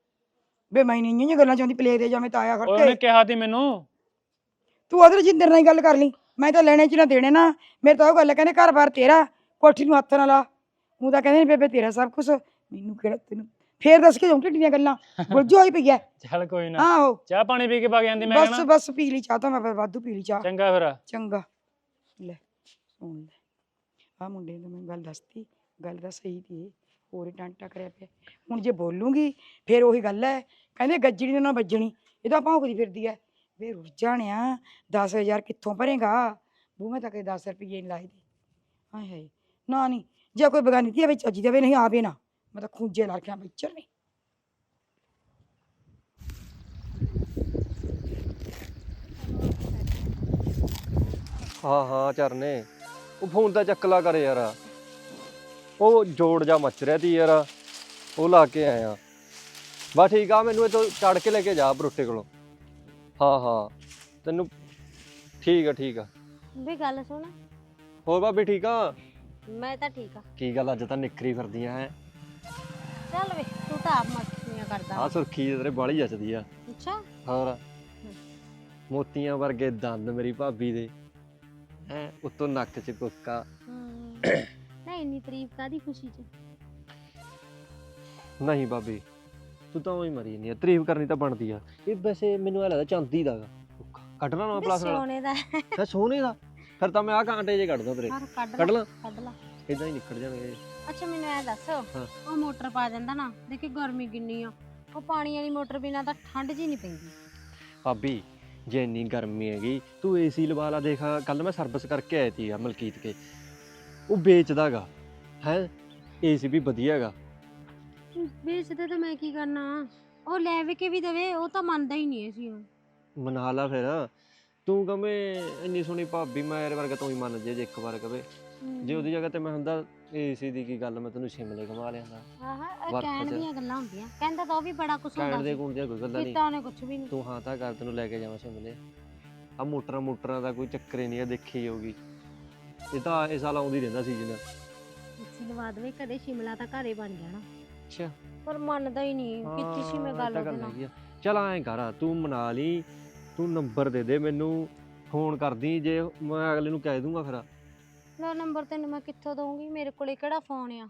ਵੇ ਮੈਂ ਨਹੀਂ ਇੰਨੀਆਂ ਗੱਲਾਂ ਚਾਹੁੰਦੀ ਪਲੇ ਦੇ ਜਾਵੇਂ ਤਾਇਆ ਖੜ ਉਹਨੇ ਕੇ। ਕਿਹਾ ਤੀ ਮੈਨੂੰ। ਤੂੰ ਉਹਦੇ ਜਿੰਦਰ ਨਾਲ ਹੀ ਗੱਲ ਕਰ ਲਈ। ਮੈਂ ਤਾਂ ਲੈਣੇ ਚ ਨਾ ਦੇਣੇ ਨਾ। ਮੇਰੇ ਤਾਂ ਉਹ ਗੱਲ ਕਹਿੰਦੇ ਘਰ-ਬਾਰ ਤੇਰਾ ਕੋਠੀ ਨੂੰ ਹੱਥ ਨਾ ਲਾ। ਉਹ ਤਾਂ ਕਹਿੰਦੇ ਨੇ ਬੇਬੇ ਤੇਰਾ ਸਭ ਕੁਝ ਮੈਨੂੰ ਕਿਹੜਾ ਤੈਨੂੰ ਫੇਰ ਦੱਸ ਕੇ ਜਾਉਂ ਢਿੱਡੀਆਂ ਗੱਲਾਂ। <laughs> ਗੁਲਜੋ ਹੋਈ ਪਈ ਐ। ਚੱਲ ਕੋਈ ਨਾ। ਆਹੋ। ਚਾਹ ਪਾਣੀ ਪੀ ਕੇ ਵਗ ਜਾਂਦੀ ਮੈਂ ਬਸ ਬਸ ਪੀ ਲਈ ਚਾਹ ਤਾਂ ਮੈਂ ਫਿਰ ਵਾਧੂ ਪੀ ਲਈ ਚਾਹ। ਚੰਗਾ ਫਿਰ। ਚੰਗਾ। ਲੈ ਸੁਣ ਲੈ। ਆ ਮੁੰਡੇ ਨੇ ਮੈਨੂੰ ਗੱਲ ਦੱਸਤੀ। ਗੱਲ ਤਾਂ ਸਹੀ ਦੀ ਹੋਰ ਹੀ ਟਾਂਟਾ ਕਰਿਆ ਪਿਆ। ਹੁਣ ਜੇ ਬੋਲੂੰਗੀ ਫਿਰ ਉਹੀ ਗੱਲ ਹੈ ਕਹਿੰਦੇ ਗੱਜਣੀ ਨਾਲ ਨਾ ਵੱਜਣੀ। ਇਹ ਤਾਂ ਭੌਂਕਦੀ ਫਿਰਦੀ ਐ। ਵੇ ਰੁੱਝ ਜਾਣਿਆ 10000 ਕਿੱਥੋਂ ਭਰੇਗਾ? ਬੂ ਮੈਂ ਤਾਂ ਕਿ 10 ਰੁਪਏ ਨਹੀਂ ਲਾਏ ਦੇ। ਹਾਏ ਹਾਏ। ਨਾ ਨਹੀਂ ਜੇ ਕੋਈ ਬਗਾਨੀ ਧੀ ਵਿੱਚ ਅਜੀ ਦੇਵੇ ਨਹੀਂ ਆਵੇ ਨਾ। ਮੈਂ ਤਾਂ ਨਾਲ ਕਿਹਾ ਮਿੱਚਰ ਨਹੀਂ ਹਾਂ ਹਾਂ ਚਰਨੇ। ਉਹ ਫੋਨ ਤਾਂ ਚੱਕ ਕਰ ਯਾਰ। ਉਹ ਜੋੜ ਜਾ ਮੱਚ ਰਿਹਾ ਯਾਰ। ਉਹ ਲਾ ਕੇ ਆਇਆ। ਬਾ ਠੀਕ ਆ ਮੈਨੂੰ ਇਹ ਚੜ ਕੇ ਲੈ ਕੇ ਜਾ ਬਰੋਟੇ ਕੋਲੋਂ। ਹਾਂ ਹਾਂ। ਤੈਨੂੰ ਠੀਕ ਆ ਠੀਕ ਆ। ਵੀ ਗੱਲ ਸੁਣ। ਹੋਰ ਭਾਬੀ ਠੀਕ ਆ? ਮੈਂ ਤਾਂ ਠੀਕ ਆ। ਕੀ ਗੱਲ ਅੱਜ ਤਾਂ ਨਿਖਰੀ ਫਿਰਦੀਆਂ ਐ। ਚੱਲ ਵੇ ਤੂੰ ਤਾਂ ਆਪ ਮਸਤੀਆਂ ਕਰਦਾ। ਆ ਸੁਰਖੀ ਜਿਹੀ ਤੇਰੇ ਬਾਲੀ ਜੱਚਦੀ ਆ। ਅੱਛਾ। ਹੋਰ? ਮੋਤੀਆਂ ਵਰਗੇ ਦੰਦ ਮੇਰੀ ਭਾਬੀ ਦੇ। ਹੈ ਉੱਤੋਂ ਨੱਕ 'ਚ ਕੁੱਕਾ। ਹਮ, ਨਹੀਂ ਇੰਨੀ ਤਾਰੀਫ ਕਾਦੀ ਖੁਸ਼ੀ ਚ? ਨਹੀਂ ਭਾਬੀ ਤੂੰ ਤਾਂ ਉਹੀ ਮਰੀ ਨਹੀਂ ਤਾਰੀਫ ਕਰਨੀ ਤਾਂ ਬਣਦੀ ਆ। ਇਹ ਵੈਸੇ ਮੈਨੂੰ ਇਹ ਲੱਗਦਾ ਚਾਂਦੀ ਦਾ ਗਾ। ਕੱਢ ਲਾ ਨਾ ਵੀ ਪਲਾਸ ਸੋਨੇ ਦਾ। ਹੈ ਸੋਨੇ ਦਾ? ਫਿਰ ਤਾਂ ਮੈਂ ਆ ਕਾਂਟੇ ਜੇ ਕੱਢਦਾ ਤੇਰੇ। ਹਰ ਕੱਢ ਕੱਢ ਲਾ। ਲਾ ਕੱਢ ਲਾ। ਇਦਾਂ ਹੀ ਨਿਕਲ ਜਾਣਗੇ। ਅੱਛਾ ਮੈਨੂੰ ਐ ਦੱਸ। ਉਹ ਮੋਟਰ ਪਾ ਜਾਂਦਾ ਨਾ ਦੇਖੀ ਗਰਮੀ ਕਿੰਨੀ ਆ। ਉਹ ਪਾਣੀ ਵਾਲੀ ਮੋਟਰ ਬਿਨਾ ਤਾਂ ਠੰਡ ਜੀ ਨਹੀਂ ਪੈਂਦੀ। ਭਾਬੀ ਜੇ ਇੰਨੀ ਗਰਮੀ ਹੈਗੀ ਤੂੰ ਏਸੀ ਲਵਾ ਲਾ ਦੇਖ ਕੱਲ ਮੈਂ ਸਰਵਿਸ ਕਰਕੇ ਆਈ ਤੀ ਆ ਮਲਕੀਤ ਕੇ। ਉਹ ਵੇਚਦਾਗਾ ਹੈ? ਏਸੀ ਵੀ ਵਧੀਆ ਹੈਗਾ। ਵੇਚਦੇ ਤਾਂ ਮੈਂ ਕੀ ਕਰਨਾ? ਉਹ ਲੈ ਵੀ ਕੇ ਵੀ ਦੇਵੇ ਉਹ ਤਾਂ ਮੰਨਦਾ ਹੀ ਨਹੀਂ ਸੀ ਮਨਾ ਲਾ ਫਿਰ। ਤੂੰ ਕਵੇਂ ਇੰਨੀ ਸੋਹਣੀ ਭਾਬੀ ਮੈਂ ਇਹਦੇ ਵਰਗਾ ਤੂੰ ਹੀ ਮੰਨ ਜੇ ਜੇ ਇੱਕ ਵਾਰ ਕਵੇ ਜੇ ਉਹਦੀ ਜਗ੍ਹਾ ਤੇ ਮੈਂ ਹੁੰਦਾ ਏਸੀ ਦੀ ਕੀ ਗੱਲ ਮੈਂ ਤੈਨੂੰ ਸ਼ਿਮਲੇ ਘੁਮਾ ਲਿਆਂਦਾ। ਆਹਾ ਇਹ ਕਹਿਣ ਚ। ਦੀਆਂ ਗੱਲਾਂ ਹੁੰਦੀਆਂ। ਕਹਿੰਦਾ ਤਾਂ ਉਹ ਵੀ ਬੜਾ ਹੁੰਦਾ ਕਹਿਣ ਦੇ ਸੀ। ਗੁਣ ਦੀਆਂ ਕੋਈ ਗੱਲਾਂ ਨਹੀਂ। ਕੀਤਾ ਉਹਨੇ ਕੁਛ ਵੀ ਨਹੀਂ। ਤੂੰ ਹਾਂ ਤਾਂ ਕਰ ਤੈਨੂੰ ਲੈ ਕੇ ਜਾਵਾਂ ਸ਼ਿਮਲੇ। ਆ ਮੋਟਰਾਂ ਮੋਟਰਾਂ ਦਾ ਕੋਈ ਚੱਕਰ ਹੀ ਨਹੀਂ ਆ ਦੇਖੀ ਹੋਗੀ ਇਹ ਤਾਂ ਇਹ ਸਾਲ ਆਉਂਦੀ ਰਹਿੰਦਾ ਸੀਜ਼ਨ ਅਸੀਂ ਲਵਾ ਦੇਵੇ ਕਦੇ ਸ਼ਿਮਲਾ ਤਾਂ ਘਰੇ ਬਣ ਜਾਣਾ। ਅੱਛਾ। ਪਰ ਮੰਨਦਾ ਹੀ ਨਹੀਂ ਕੀਤੀ ਸੀ ਮੈਂ ਗੱਲ ਉਹਦੇ ਨਾਲ। ਚੱਲ ਐਂ ਕਰ ਤੂੰ ਮਨਾ ਲਈ ਤੂੰ ਨੰਬਰ ਦੇ ਦੇ ਮੈਨੂੰ ਫੋਨ ਕਰਦੀ ਜੇ ਮੈਂ ਅਗਲੇ ਨੂੰ ਕਹਿ ਦੂੰਗਾ ਫਿਰ। ਲੋ ਨੰਬਰ ਤੈਨੂੰ ਮੈਂ ਕਿੱਥੋਂ ਦਊਂਗੀ? ਮੇਰੇ ਕੋਲੇ ਕਿਹੜਾ ਫੋਨ ਆ?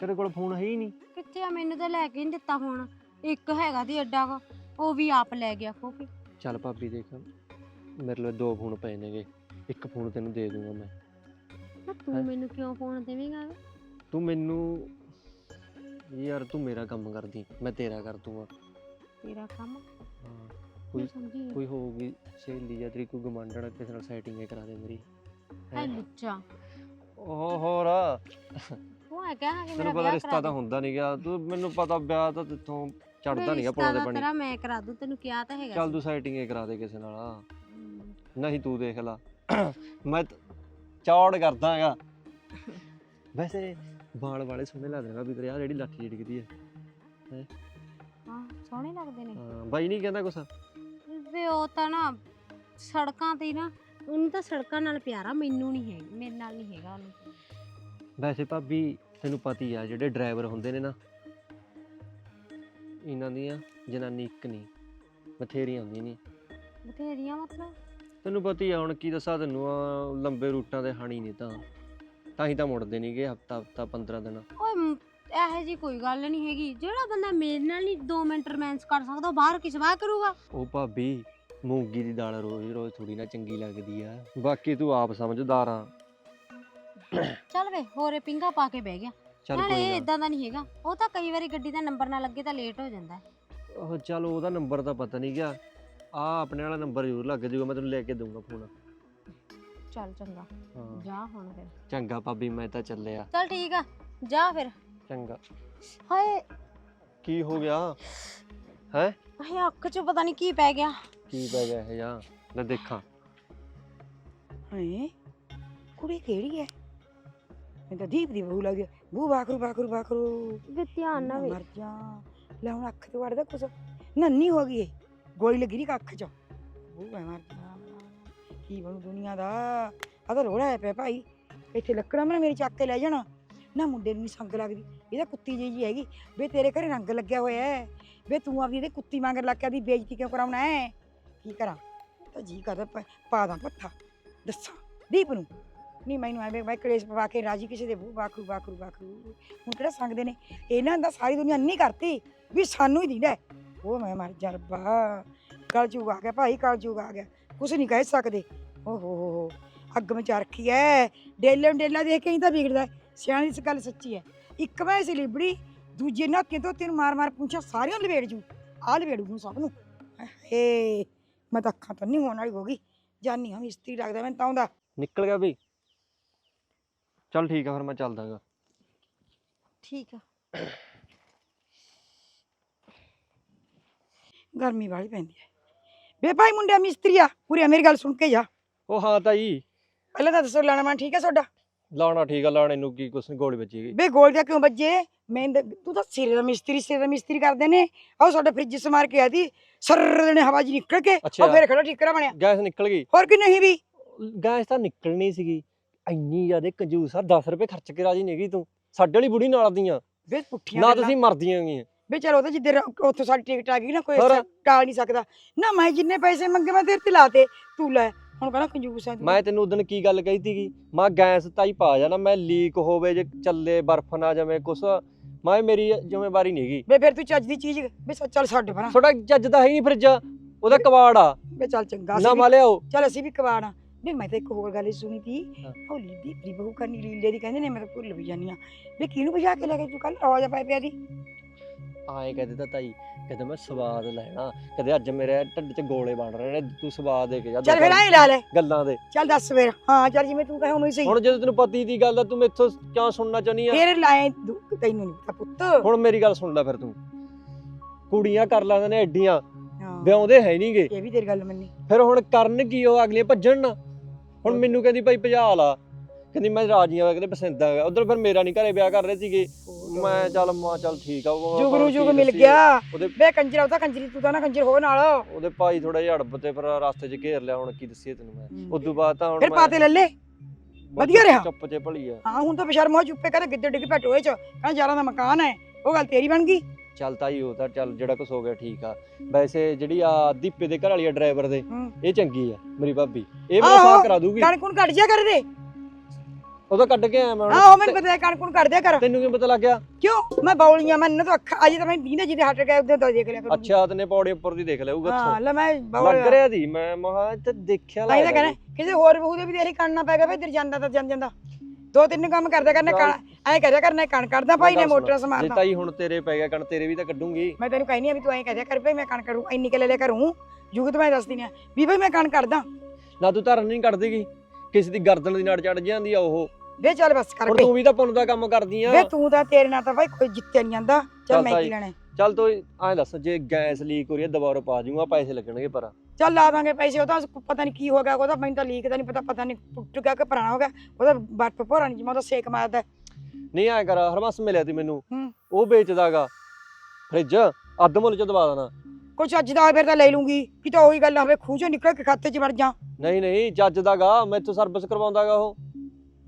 ਤੇਰੇ ਕੋਲ ਫੋਨ ਹੈ ਹੀ ਨਹੀਂ। ਕਿੱਥੇ ਆ? ਮੈਨੂੰ ਤਾਂ ਲੈ ਕੇ ਨਹੀਂ ਦਿੱਤਾ ਫੋਨ ਇੱਕ ਹੈਗਾ ਦੀ ਅੱਡਾ ਵਾ ਉਹ ਵੀ ਆਪ ਲੈ ਗਿਆ ਖੋ ਕੇ ਚੱਲ ਭਾਬੀ ਦੇਖ ਮੇਰੇ ਲਈ ਦੋ ਫੋਨ ਪਏ ਨੇਗੇ। ਇੱਕ ਫੋਨ ਤੈਨੂੰ ਦੇ ਦੂੰਗਾ ਮੈਂ। ਨਾ ਤੂੰ ਹੈਂ? ਮੈਨੂੰ ਕਿਉਂ ਫੋਨ ਦੇਵੇਂਗਾ? ਤੂੰ ਮੈਨੂੰ ਯਾਰ ਤੂੰ ਮੇਰਾ ਕੰਮ ਕਰਦੀ ਮੈਂ ਤੇਰਾ ਕਰ ਦੂੰਗਾ। ਤੇਰਾ ਕੰਮ? ਹਾਂ ਕੋਈ ਸਮਝੀ ਕੋਈ ਹੋਊਗੀ ਸਹੇਲੀ ਜਾਂ ਤੇਰੀ ਕੋਈ ਗਮੰਡਣ ਕਿਸੇ ਨਾਲ ਸੈਟਿੰਗ ਹੀ ਕਰਾ ਦੇ ਮੇਰੀ। ਐ ਹੈਂ? ਲੁੱਚਾ। ਉਹ ਹੋਰ। ਉਹ ਹੈ ਕਹਿਣਾ ਕਿ ਮੇਰਾ ਤੈਨੂੰ ਪਤਾ ਵਿਆਹ ਰਿਸ਼ਤਾ ਕਰਾ ਤਾਂ ਦੇ। ਹੁੰਦਾ ਨਹੀਂ ਗਿਆ ਤੂੰ ਮੈਨੂੰ ਪਤਾ ਵਿਆਹ ਤਾਂ ਤੇਥੋਂ ਚੜਦਾ ਨਹੀਂਗਾ ਪੁਲਾਂ ਦੇ ਪਾਣੀ ਤੇਰਾ ਮੈਂ ਕਰਾ ਦੂੰ ਤੈਨੂੰ ਕਿਹਾ ਤਾਂ ਹੈਗਾ ਚੱਲ ਸੀ। ਤੂੰ ਸੈਟਿੰਗ ਹੀ ਕਰਾ ਦੇ ਕਿਸੇ ਨਾਲ। ਹਮ, ਨਹੀਂ ਤੂੰ ਦੇਖ ਲਾ। ਮੈਂ ਤ- ਚੌੜ ਕਰਦਾਗਾ ਵੈਸੇ ਵਾਲ ਵਾਲੇ ਸੋਹਣੇ ਲੱਗਦੇ ਨੇ ਵੀ ਤੇਰੇ ਆ ਜਿਹੜੀ ਲਾਠੀ ਡਿੱਗਦੀ ਹੈ? ਹਾਂ ਸੋਹਣੇ ਲੱਗਦੇ ਨੇ। ਹਾਂ ਬਾਈ ਨਹੀਂ ਕਹਿੰਦਾ ਕੁਛ? ਵੇ ਉਹ ਤਾਂ ਨਾ ਸੜਕਾਂ ਤੇ ਹੀ ਨਾ ਉਹਨੂੰ ਤਾਂ ਸੜਕਾਂ ਨਾਲ ਪਿਆਰਾ ਮੈਨੂੰ ਨਹੀਂ ਹੈ ਮੇਰੇ ਨਾਲ ਨਹੀਂ ਹੈਗਾ ਉਹਨੂੰ। ਵੈਸੇ ਭਾਬੀ ਤੈਨੂੰ ਪਤੀ ਆ ਜਿਹੜੇ ਡਰਾਈਵਰ ਹੁੰਦੇ ਨੇ ਨਾ ਇਹਨਾਂ ਦੀਆਂ ਜਨਾਨੀ ਇੱਕ ਨਹੀਂ ਬਥੇਰੀਆਂ ਹੁੰਦੀਆਂ ਨੇ। ਬਥੇਰੀਆਂ ਮਤਲਬ? ਤੈਨੂੰ ਪਤਾ ਹੀ ਆ ਹੁਣ ਕੀ ਦੱਸਾਂ ਤੈਨੂੰ ਆ ਲੰਬੇ ਰੂਟਾਂ ਤੇ ਹਾਣੀ ਨਹੀਂ ਤਾਂ। ਤਾਂ ਹੀ ਤਾਂ ਮੁੜਦੇ ਨਹੀਂਗੇ ਹਫਤਾ ਹਫਤਾ 15 ਦਿਨ। ਓਏ ਮ- ਇਹੋ ਜੀ ਕੋਈ ਗੱਲ ਨਹੀਂ ਹੈਗੀ। ਜਿਹੜਾ ਬੰਦਾ ਮੇਰੇ ਨਾਲ ਨਹੀਂ 2 ਮਿੰਟ ਰੋਮਾਂਸ ਕਰ ਸਕਦਾ ਉਹ ਬਾਹਰ ਕਿਸ ਵਾਹ ਕਰੂਗਾ? ਉਹ ਭਾਬੀ ਮੂੰਗੀ ਦੀ ਦਾਲ ਰੋਜ਼ ਰੋਜ਼ ਥੋੜੀ ਨਾ ਚੰਗੀ ਲੱਗਦੀ ਆ। ਬਾਕੀ ਤੂੰ ਆਪ ਸਮਝਦਾਰ ਆ। ਚੱਲ ਵੇ ਹੋਰੇ ਪਿੰਗਾ ਪਾ ਕੇ ਬਹਿ ਗਿਆ। ਚੱਲ ਨਾਲੇ ਇਹ ਕੋਈ ਨਾ। ਇਦਾਂ ਦਾ ਨਹੀਂ ਹੈਗਾ। ਉਹ ਤਾਂ ਕਈ ਵਾਰੀ ਗੱਡੀ ਦਾ ਨੰਬਰ ਨਾ ਲੱਗੇ ਤਾਂ ਲੇਟ ਹੋ ਜਾਂਦਾ ਹੈ। ਉਹ ਚੱਲ ਉਹਦਾ ਨੰਬਰ ਤਾਂ ਪਤਾ ਨਹੀਂ ਗਿਆ। ਆ ਆਪਣੇ ਵਾਲਾ ਨੰਬਰ ਜ਼ਰੂਰ ਲੱਗ ਜਾਊਗਾ ਮੈਂ ਤੈਨੂੰ ਲੈ ਕੇ ਦਊਂਗਾ ਫੋਨ ਚੱਲ ਚੰਗਾ। ਹਾਂ। ਜਾ ਹੁਣ ਫਿਰ। ਚੰਗਾ ਭਾਬੀ ਮੈਂ ਤਾਂ ਚੱਲਿਆ। ਚੱਲ ਠੀਕ ਆ ਜਾ ਫਿਰ। ਚੰਗਾ। ਹਾਏ। ਕੀ ਹੋ ਗਿਆ? ਹੈ? ਅੱਖ 'ਚ ਪਤਾ ਨਹੀਂ ਕੀ ਪੈ ਗਿਆ। ਕੀ ਪੈ ਗਿਆ ਇਹ ਜਾਂ? ਲੈ ਦੇਖਾਂ। ਹੈ ਕੁੜੀ ਕਿਹੜੀ ਹੈ ਮੈਂ ਤਾਂ ਦੀਪ ਦੀ ਬਹੂ ਲੱਗ ਗਿਆ ਬੂ ਬਾਖਰੂ ਬਾਖਰੂ ਬਾਖਰੂ। ਵੀ ਧਿਆਨ ਮਰ ਜਾ। ਲੈ ਹੁਣ ਅੱਖ ਤੇ ਵੜਦਾ ਕੁਛ। ਨੰਨੀ ਹੋ ਗਈ ਗੋਲੀ ਲੱਗੀ ਨਹੀਂ ਅੱਖ 'ਚ। ਬੂ ਮੈਂ ਮਰ ਜਾ। ਕੀ ਬਣੂ ਦੁਨੀਆ ਦਾ? ਆ ਤਾਂ ਰੋੜਾ ਹੈ ਪਿਆ ਭਾਈ। ਇੱਥੇ ਲੱਕੜਾਂ ਮੈਂ ਮੇਰੀ ਚੱਕ ਕੇ ਲੈ ਜਾਣਾ। ਨਾ ਮੁੰਡੇ ਨੂੰ ਨੀ ਸੰਗ ਲੱਗਦੀ। ਇਹਦਾ ਕੁੱਤੀ ਜਿਹੀ ਜੀ ਹੈਗੀ। ਵੇ ਤੇਰੇ ਘਰੇ ਰੰਗ ਲੱਗਿਆ ਹੋਇਆ ਹੈ ਵੇ ਤੂੰ ਆਪਦੀ ਇਹਦੇ ਕੁੱਤੀ ਮੰਗਰ ਲੱਗ ਕੇ ਦੀ ਬੇਇੱਜ਼ਤੀ ਕਿਉਂ ਕਰਾਉਣਾ ਹੈ ਕੀ ਕਰਾਂ? ਤਾਂ ਜੀ ਕਰਦਾ, ਪ- ਪਾ ਦਾਂ ਪੱਥਾ ਦੱਸਾਂ, ਦੀਪ ਨੂੰ? ਨਹੀਂ, ਮੈਨੂੰ ਐਵੇਂ ਮੈਂ ਕਲੇਸ਼ ਪਵਾ ਕੇ ਰਾਜੀ ਕਿਸੇ ਦੇ ਬੂ ਬਾਖਰੂ ਬਾਖਰੂ ਹੁਣ ਕਿਹੜਾ ਸੰਗਦੇ ਨੇ? ਇਹਨਾਂ ਦਾ ਸਾਰੀ ਦੁਨੀਆ ਨਹੀਂ ਕਰਤੀ ਵੀ ਸਾਨੂੰ ਹੀ ਦਿੰਦਾ ਉਹ ਮੈਂ ਮਰ ਜਾ ਰੱਬਾ। ਕਲ ਜੂਗ ਆ ਗਿਆ ਭਾਈ ਕਲ ਜੂਗ ਆ ਗਿਆ। ਕੁਛ ਨਹੀਂ ਕਹਿ ਸਕਦੇ। ਓ ਹੋ ਹੋ ਹੋ। ਅੱਗ ਮਚਾ ਰੱਖੀ ਐ। ਡੇਲੇ ਨੂੰ ਡੇਲਾ ਦੇਖ ਕੇ ਹੀ ਤਾਂ ਵਿਗੜਦਾ ਹੈ। ਸਿਆਣੀ ਇਸ ਗੱਲ ਸੱਚੀ ਹੈ ਇੱਕ ਮੈਂ ਇਸ ਲਿਬੜੀ, ਦੂਜੇ ਨਾਕੇ ਤੋਂ ਤੈਨੂੰ ਮਾਰ ਮਾਰ ਪੁੱਛਾ, ਸਾਰਿਆਂ ਨੂੰ ਲਵੇੜ ਜੂ। ਆ ਲਵੇੜੂ ਨੂੰ ਸਭ ਨੂੰ। ਏ ਮੈਂ ਤਾਂ ਅੱਖਾਂ ਤੋਂ ਨਹੀਂ ਹੋਣ ਵਾਲੀ ਹੋ ਗਈ। ਜਾਨੀ ਹਾਂ ਮਿਸਤਰੀ ਲੱਗਦਾ ਮੈਨੂੰ ਤਾਂ ਆਉਂਦਾ। ਨਿਕਲ ਗਿਆ ਬਈ। ਚੱਲ ਠੀਕ ਆ ਫਿਰ ਮੈਂ ਚੱਲਦਾਗਾ ਠੀਕ ਆ। ਗਰਮੀ ਵਾਲੀ ਪੈਂਦੀ ਹੈ ਬੇ ਭਾਈ ਮੁੰਡਿਆ ਮਿਸਤਰੀਆ ਪੂਰੀ ਮੇਰੀ ਗੱਲ ਸੁਣ ਕੇ ਜਾ। ਉਹ ਹਾਂ ਤਾਈ। ਪਹਿਲਾਂ ਤਾਂ ਦੱਸੋ ਲਾਣਾ ਮੈਂ ਠੀਕ ਹੈ ਤੁਹਾਡਾ? ਲਾਣਾ ਠੀਕ ਆ ਲਾਣੇ ਨੂੰ ਕੀ ਕੁਛ ਨੀ, ਗੋਲੀ ਵੱਜੀ ਗਈ ਬੇ ਗੋਲ ਕਿਉਂ ਵੱਜੇ? ਮੈਂ ਤਾਂ- ਤੂੰ ਤਾਂ ਸਿਰੇ ਦਾ ਮਿਸਤਰੀ ਸਿਰੇ ਦਾ ਮਿਸਤਰੀ ਕਰਦੇ ਨੇ। ਆਹ ਸਾਡੇ ਫ੍ਰਿਜ ਸਮਾਰ ਕੇ ਆਦੀ ਸਰ ਨੇ ਹਵਾ ਜੀ ਨਿਕਲ ਕੇ ਅੱਛਾ। ਉਹ ਫਿਰ ਖੜਾ ਠਿਕਰਾ ਬਣਿਆ। ਗੈਸ ਨਿਕਲ ਗਈ। ਹੋਰ ਕਿ ਨਹੀਂ ਵੀ? ਗੈਸ ਤਾਂ ਨਿਕਲਣੀ ਸੀਗੀ। ਇੰਨੀ ਜ਼ਿਆਦਾ ਕੰਜੂਸ ਆ 10 ਰੁਪਏ ਖਰਚ ਕੇ ਰਾਜੀ ਨਹੀਂ ਗਈ ਤੂੰ। ਸਾਡੇ ਵਾਲੀ ਬੁੜੀ ਨਾਲ ਦੀਆਂ। ਬੇ ਪੁੱਠੀਆਂ ਨਾ ਗੱਲਾਂ। ਤੁਸੀਂ ਮਰਦੀਆਂ ਗਈਆਂ ਬੇ ਚਲੋ ਤਾਂ ਜਿੱਦੇ ਉੱਥੋਂ ਸਾਡੀ ਟਿਕਟ ਆ ਗਈ ਨਾ ਕੋਈ ਹੋਰ? ਟਾਲ ਨਹੀਂ ਸਕਦਾ। ਨਾ ਮੈਂ ਜਿੰਨੇ ਪੈਸੇ ਮੰਗੇ ਮੈਂ ਤੇਰੇ ਤੇ ਲਾਤੇ। ਤੂੰ ਲੈ ਹੁਣ ਕਹਿੰਦਾ ਕੰਜੂਸ ਆ ਤੂੰ। ਮੈਂ ਤੈਨੂੰ ਉਦੋਂ ਕੀ ਗੱਲ ਕਹੀ ਸੀਗੀ? ਮੈਂ ਗੈਸ ਤਾਂ ਹੀ ਪਾ ਜਾਣਾ ਮੈਂ ਲੀਕ ਹੋਵੇ ਜੇ ਚੱਲੇ ਬਰਫ਼ ਨਾ ਜਵੇਂ ਕੁਛ। ਮੈਂ ਮੇਰੀ ਜ਼ਿੰਮੇਵਾਰੀ ਨਹੀਂ ਗਈ ਬੇ ਫਿਰ ਤੂੰ ਚੱਜ ਦੀ ਚੀਜ਼ ਸੱਚ ਚੱਲ ਛੱਡ ਪਰਾਂ। ਤੁਹਾਡਾ ਚੱਜ ਦਾ ਹੈ ਨਹੀਂ ਫਰਿੱਜ ਉਹਦਾ ਕਵਾੜ ਆ। ਬੇ ਚੱਲ ਚੰਗਾ ਨਾ ਸੀ ਮਾ ਲਿਆਓ। ਚੱਲ ਅਸੀਂ ਵੀ ਕਵਾਣਾ ਵੀ ਮੈਂ ਤਾਂ ਇੱਕ ਹੋਰ ਗੱਲ ਸੁਣੀ ਤੀ। ਹਾਂ। ਉਹ ਲੀਦੀ ਦੀ ਬਹੂ ਕਰਨੀ ਲੀਲੇ ਦੀ। ਕਹਿੰਦੇ ਨੇ ਮੈਂ ਤਾਂ ਭੁੱਲ ਵੀ ਜਾਨੀ ਆ ਵੀ ਕਿਹਨੂੰ ਭਜਾ ਕੇ ਲੈ ਕੇ ਤੂੰ ਕੱਲ ਰੌਲਾ ਪਾਇਆ ਪਿਆ ਦੀ। ਆਏ ਕਹਦੇ ਤਾਂ ਤਾਈ ਕਹਿੰਦਾ ਮੈਂ ਸਵਾਦ ਲੈਣਾ। ਕਦੇ ਅੱਜ ਮੇਰੇ ਢਿੱਡ 'ਚ ਗੋਲੇ ਬਣ ਰਹੇ ਨੇ ਤੂੰ ਸਵਾਦ ਦੇ ਕੇ ਜਾ ਚੱਲ ਫਿਰ ਐਂ ਲਾ ਲੈ। ਗੱਲਾਂ ਦੇ। ਚੱਲ ਦੱਸ ਫਿਰ। ਹਾਂ ਚੱਲ ਜਿਵੇਂ ਤੂੰ ਕਹੇ ਉਵੇਂ ਹੀ ਸਹੀ। ਹੁਣ ਜਦੋਂ ਤੈਨੂੰ ਪਤੀ ਦੀ ਗੱਲ ਆ ਤੂੰ ਮੈਥੋਂ ਕਿਉਂ ਸੁਣਨਾ ਚਾਹਨੀ ਆ? ਫਿਰ ਲਾਏ ਤੈਨੂੰ ਨਹੀਂ ਪਤਾ ਪੁੱਤ। ਹੁਣ ਮੇਰੀ ਗੱਲ ਸੁਣ ਲੈ ਫਿਰ ਤੂੰ। ਕੁੜੀਆਂ ਕਰ ਲੈਂਦੇ ਨੇ ਐਡੀਆਂ। ਵਿਆਉਂਦੇ ਹੈ ਨਹੀਂਗੇ ਇਹ ਵੀ ਤੇਰੀ ਗੱਲ ਮੰਨੀ। ਫਿਰ ਹੁਣ ਕਰਨ ਕੀ ਉਹ ਅਗਲੀਆਂ ਭੱਜਣ ਨਾ। ਹੁਣ ਮੈਨੂੰ ਕਹਿੰਦੀ ਭਾਈ ਭਜਾ ਲਾ ਕਹਿੰਦੀ ਮੈਂ ਰਾਜੀ ਆ ਕਹਿੰਦੇ ਪਸੰਦ ਆ। ਉਧਰ ਫਿਰ ਮੇਰਾ ਨਹੀਂ ਘਰੇ ਵਿਆਹ ਕਰ ਰਹੇ ਸੀਗੇ। ਮੈਂ ਚੱਲ ਮਾ ਚੱਲ ਠੀਕ ਆ ਉਹ ਜੁਗ ਆਪਾਂ ਨੂੰ ਕੀ ਜੁਗ ਮਿਲ। ਗਿਆ। ਬੇ ਕੰਜਰਾ ਉਹ ਤਾਂ ਕੰਜਰੀ ਤੂੰ ਤਾਂ ਨਾ ਕੰਜਰ ਹੋ ਨਾਲ। ਉਹਦੇ ਭਾਈ ਥੋੜਾ ਜਿਹਾ ਅੜਬ ਤੇ ਫਿਰ ਰਸਤੇ 'ਚ ਘੇਰ ਲਿਆ ਹੁਣ ਕੀ ਦੱਸੀਏ ਤੈਨੂੰ ਮੈਂ। ਉਦੋਂ ਬਾਅਦ ਤਾਂ ਹੁਣ ਫਿਰ ਪਾਤੇ ਲੈ ਲੈ। ਵਧੀਆ ਰਿਹਾ। ਚੁੱਪ ਜੇ ਭਲੀ ਆ। ਹਾਂ ਹੁਣ ਤਾਂ ਬਸ਼ਰਮ ਹੋ ਚੁੱਪੇ ਕਰ ਗਿੱਦੜ ਡਿੱਗ ਪੈ ਟੋਏ ਚ। ਕਹਿੰਦਾ ਯਾਰਾਂ ਦਾ ਮਕਾਨ ਹੈ ਉਹ ਗੱਲ ਤੇਰੀ ਬਣ ਗਈ। ਚੱਲ ਤਾਈ ਉਹ ਤਾਂ ਚੱਲ ਜਿਹੜਾ ਕੁਛ ਹੋ ਗਿਆ ਠੀਕ ਆ। ਵੈਸੇ ਜਿਹੜੀ ਆ ਦੀਪੇ ਦੇ ਘਰ ਵਾਲੀ ਆ ਡਰਾਈਵਰ ਦੇ। ਇਹ ਚੰਗੀ ਆ ਮੇਰੀ ਭਾਬੀ। ਇਹ ਮੈਨੂੰ ਸਾਥ ਕਰਾ ਦੂਗੀ। ਕਣ ਕੁਣ ਕੱਢ ਜਾ ਕਰ ਦੇ। ਉਹਦਾ ਕੱਢ ਕੇ ਆਇਆ ਮੈਂ ਹਾਂ ਉਹ ਮੈਨੂੰ ਪਤਾ ਹੈ ਕਣ ਕੁਣ ਕੱਢ ਦਿਆ ਕਰ। ਤੈਨੂੰ ਕਿਵੇਂ ਪਤਾ ਲੱਗ ਗਿਆ? ਕਿਉਂ? ਮੈਂ ਬੌਲੀਆਂ ਮੈਂ ਇਹਨਾਂ ਤੋਂ ਅੱਖਾਂ ਅਜੇ ਤਾਂ ਮੈਂ ਦੀਨੇ ਜਿਹਦੇ ਹਟ ਗਏ ਉਹਦੇ ਤੋਂ ਦੇਖ ਲਿਆ ਕਰੂੰਗੀ। ਅੱਛਾ ਤੈਨੇ ਪੌੜੇ ਉੱਪਰ ਦੀ ਦੇਖ ਲਿਆਊਗਾ ਹਾਂ ਉੱਥੋਂ ਲੈ ਮੈਂ ਲੱਗ ਬੌਲ ਰਿਹਾ ਦੀ ਮੈਂ ਮਹਾ ਤੇ ਦੇਖਿਆ ਤਾਂ ਹੀ ਤਾਂ ਲੱਗਦਾ ਕਹਿੰਦਾ ਕਿਸੇ ਹੋਰ ਬਹੂ ਦੇ ਵੀ ਤੇਰੀ ਕਣ ਨਾ ਪੈ ਗਿਆ ਫਿਰ ਜਾਂਦਾ ਤਾਂ ਜਨ ਜਾਂਦਾ। ਦੋ ਤਿੰਨ ਕੰਮ ਕਰਦਾ ਕਰਨਾ ਕਣ ਐਂ ਕਰਿਆ ਕਰਨਾ ਕਣ ਕੱਢਦਾ ਭਾਈ ਨੇ ਮੋਟਰ ਜੇ ਸਮਾਰਦਾ। ਤਾਈ ਹੁਣ ਤੇਰੇ ਪੈ ਗਿਆ ਕਣ ਤੇਰੇ ਵੀ ਤਾਂ ਕੱਢੂੰਗੀ। ਮੈਂ ਤੈਨੂੰ ਕਹਿੰਦੀ ਆ ਵੀ ਤੂੰ ਐਂ ਕਰਿਆ ਕਰ ਭਈ ਮੈਂ ਕਣ ਕਰੂੰ ਇੰਨੀ ਕਿ ਲੈ ਲਿਆ ਕਰੂੰ। ਜੁਗਤ ਮੈਂ ਦੱਸਦੀ ਆ ਵੀ ਭਈ ਮੈਂ ਕਣ ਕੱਢਦਾ। ਨਾ ਤੂੰ ਧਰਨ ਨਹੀਂ ਕੱਢਦੀਗੀ ਕਿਸੇ ਦੀ ਗਰਦਨ ਦੀ ਨਾੜ ਚੜ ਜਾਂਦੀ ਆ ਉਹ। ਵੇ ਚੱਲ ਬਸ ਕਰ ਹੁਣ ਭਈ ਤੂੰ ਵੀ ਤਾਂ ਪੁੰਨ ਦਾ ਕੰਮ ਕਰਦੀ ਆ। ਵੇ ਤੂੰ ਤਾਂ ਤੇਰੇ ਨਾਲ ਤਾਂ ਭਾਈ ਕੋਈ ਜਿੱਤਿਆ ਨਹੀਂ ਜਾਂਦਾ। ਚੱਲ ਚੱਲ ਮੈਂ ਭਾਈ। ਕੀ ਲੈਣਾ ਹੈ? ਚੱਲ ਤੂੰ ਐਂ ਦੱਸ ਜੇ ਗੈਸ ਲੀਕ ਹੋ ਰਹੀ ਹੈ ਦੁਬਾਰਾ ਪਾ ਜੂਗਾ ਪੈਸੇ ਲੱਗਣਗੇ ਪਰ। ਚੱਲ ਲਾ ਦਾਂਗੇ ਪੈਸੇ ਉਹ ਤਾਂ ਪਤਾ ਨਹੀਂ ਕੀ ਹੋ ਗਿਆ ਉਹਦਾ ਮੈਨੂੰ ਤਾਂ ਲੀਕ ਦਾ ਨਹੀਂ ਪਤਾ ਪਤਾ ਨਹੀਂ ਟੁੱਟ ਗਿਆ ਕਿ ਪੁਰਾਣਾ ਹੋ ਗਿਆ। ਉਹਦਾ ਬੱਟ ਭੋਰਾ ਨਹੀਂ ਜਿਵੇਂ ਉਹਦਾ ਸੇਕ ਮਾਰਦਾ ਨਹੀਂ ਐਂ ਕਰ ਹਰਮਸ ਮਿਲਿਆ ਤੀ ਮੈਨੂੰ। ਹੂੰ। ਉਹ ਵੇਚਦਾਗਾ। ਫ੍ਰਿਜ ਅੱਧ ਮੁੱਲ ਚ ਦਵਾ ਦੇਣਾ। ਕੁਛ ਅੱਜ ਦਾ ਫਿਰ ਤਾਂ ਲੈ ਲੂੰਗੀ। ਕਿ ਤਾਂ ਉਹੀ ਗੱਲ ਹੋਵੇ ਖੂਹ ਚੋਂ ਨਿਕਲ ਕੇ ਖਾਤੇ 'ਚ ਵੜ ਜਾ। ਨਹੀਂ ਨਹੀਂ ਜੱਜ ਦਾਗਾ ਮੈਥੋਂ ਸਰਵਿਸ ਕਰਵਾਉਂਦਾਗਾ ਉਹ।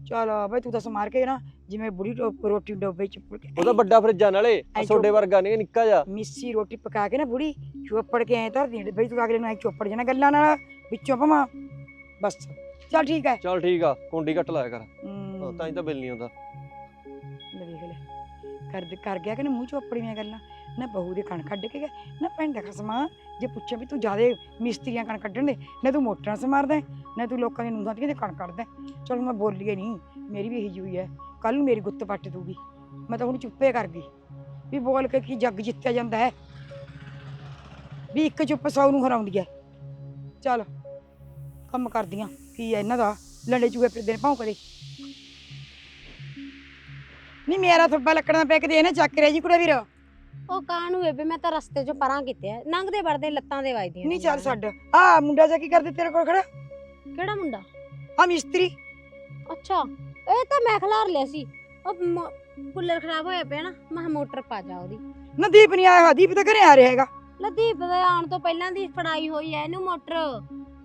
ਚੱਲ ਬਈ ਤੂੰ ਤਾਂ ਸਮਾਰ ਕੇ ਨਾ ਜਿਵੇਂ ਬੁੜੀ ਰੋਟੀ ਡੋਬੇ ਚ ਉਹਦਾ ਵੱਡਾ ਫ੍ਰਿਜ ਨਾਲੇ ਛੋਡੇ ਵਰਗਾ ਨਹੀਂ ਨਿੱਕਾ ਜਾ ਮਿੱਸੀ ਰੋਟੀ ਪਕਾ ਕੇ ਨਾ ਬੁੜੀ ਚੋਪੜ ਕੇ ਐ ਧਰ ਦੇ ਬਈ ਤੂੰ ਅਗਲੇ ਨੂੰ ਐ ਚੋਪੜ ਜਾਣਾ ਗੱਲਾਂ ਨਾਲ ਵਿੱਚੋਂ ਭਮਾ ਬਸ ਚੱਲ ਠੀਕ ਹੈ ਚੱਲ ਠੀਕ ਆ ਕੁੰਡੀ ਘੱਟ ਲਾਇਆ ਕਰ। ਹਾਂ, ਤਾਂ ਹੀ ਤਾਂ ਬਿੱਲ ਨਹੀਂ ਆਉਂਦਾ। ਲੈ ਦੇਖ ਲੈ ਕਰ ਕਰ ਗਿਆ ਕਿ ਨਾ ਮੂੰਹ ਚੋਪੜੀਆਂ ਗੱਲਾਂ? ਨਾ ਬਹੂ ਦੇ ਕਣ ਕੱਢ ਕੇ ਗਿਆ ਨਾ ਭੈਣ ਦਾ ਖਸਮਾ, ਜੇ ਪੁੱਛਿਆ ਵੀ ਤੂੰ ਜਿਆਦੇ ਮਿਸਤਰੀਆਂ ਕਣ ਕੱਢਣ ਦੇ, ਨਾ ਤੂੰ ਮੋਟਰਾਂ ਸਮਾਰਦਾ ਨਾ ਤੂੰ ਲੋਕਾਂ ਦੀਆਂ ਨੂੰਹਾਂ ਦੀਆਂ ਦੇ ਕਣ ਕੱਢਦਾ ਚਲ ਮੈਂ ਬੋਲੀਏ ਨਹੀਂ, ਮੇਰੀ ਵੀ ਇਹੀ ਜਿਹੀ ਹੋਈ ਹੈ। ਕੱਲ ਨੂੰ ਮੇਰੀ ਗੁੱਤ ਪੱਟ ਦੂਗੀ ਮੈਂ ਤਾਂ ਹੁਣ ਚੁੱਪੇ ਕਰ ਗਈ। ਵੀ ਬੋਲ ਕੇ ਕੀ ਜੱਗ ਜਿੱਤਿਆ ਜਾਂਦਾ ਹੈ। ਵੀ ਇੱਕ ਚੁੱਪ ਸੌ ਨੂੰ ਹਰਾਉਂਦੀ ਹੈ। ਚੱਲ, ਕੰਮ ਕਰਦੀਆਂ। ਕੀ ਹੈ ਇਹਨਾਂ ਦਾ? ਲੰਡੇ ਚੂਹੇ ਫਿਰਦੇ ਨੇ ਭੌਂਕਦੇ ਨਹੀਂ, ਮੇਰਾ ਥੱਬਾ ਲੱਕੜਾਂ ਪੈ ਕੇ ਦੇ ਨਾ, ਚੱਕ ਰਿਹਾ ਜੀ ਕੁੜਾ ਵੀਰ ਉਹ ਕਾਹਨੂੰ ਬੇਬੇ ਮੈਂ ਤਾਂ ਰਸਤੇ 'ਚੋਂ ਪਰਾਂ ਕੀਤੇ ਆ। ਲੰਘਦੇ ਵੜਦੇ ਲੱਤਾਂ ਦੇ ਵੱਜਦੀਆਂ ਨਹੀਂ ਚੱਲ। ਛੱਡ। ਆ ਮੁੰਡਾ ਜਾ ਕੀ ਕਰਦੇ ਤੇਰੇ ਕੋਲ ਖੜਾ? ਕਿਹੜਾ ਮੁੰਡਾ? ਆ ਮਿਸਤਰੀ। ਅੱਛਾ ਇਹ ਤਾਂ ਮੈਂ ਖਿਲਾਰ ਲਿਆ ਸੀ। ਉਹ ਕੂਲਰ ਖਰਾਬ ਹੋਇਆ ਪਿਆ ਨਾ ਮੈਂ ਮੋਟਰ ਪਾ ਜਾ ਉਹਦੀ। ਨਦੀਪ ਨਹੀਂ ਆਇਆ ਦੀਪ ਤਾਂ ਘਰੇ ਆ ਰਿਹਾ ਹੈਗਾ। ਲਦੀਪ ਦੇ ਆਉਣ ਤੋਂ ਪਹਿਲਾਂ ਦੀ ਫੜਾਈ ਹੋਈ ਐ ਇਹਨੂੰ ਮੋਟਰ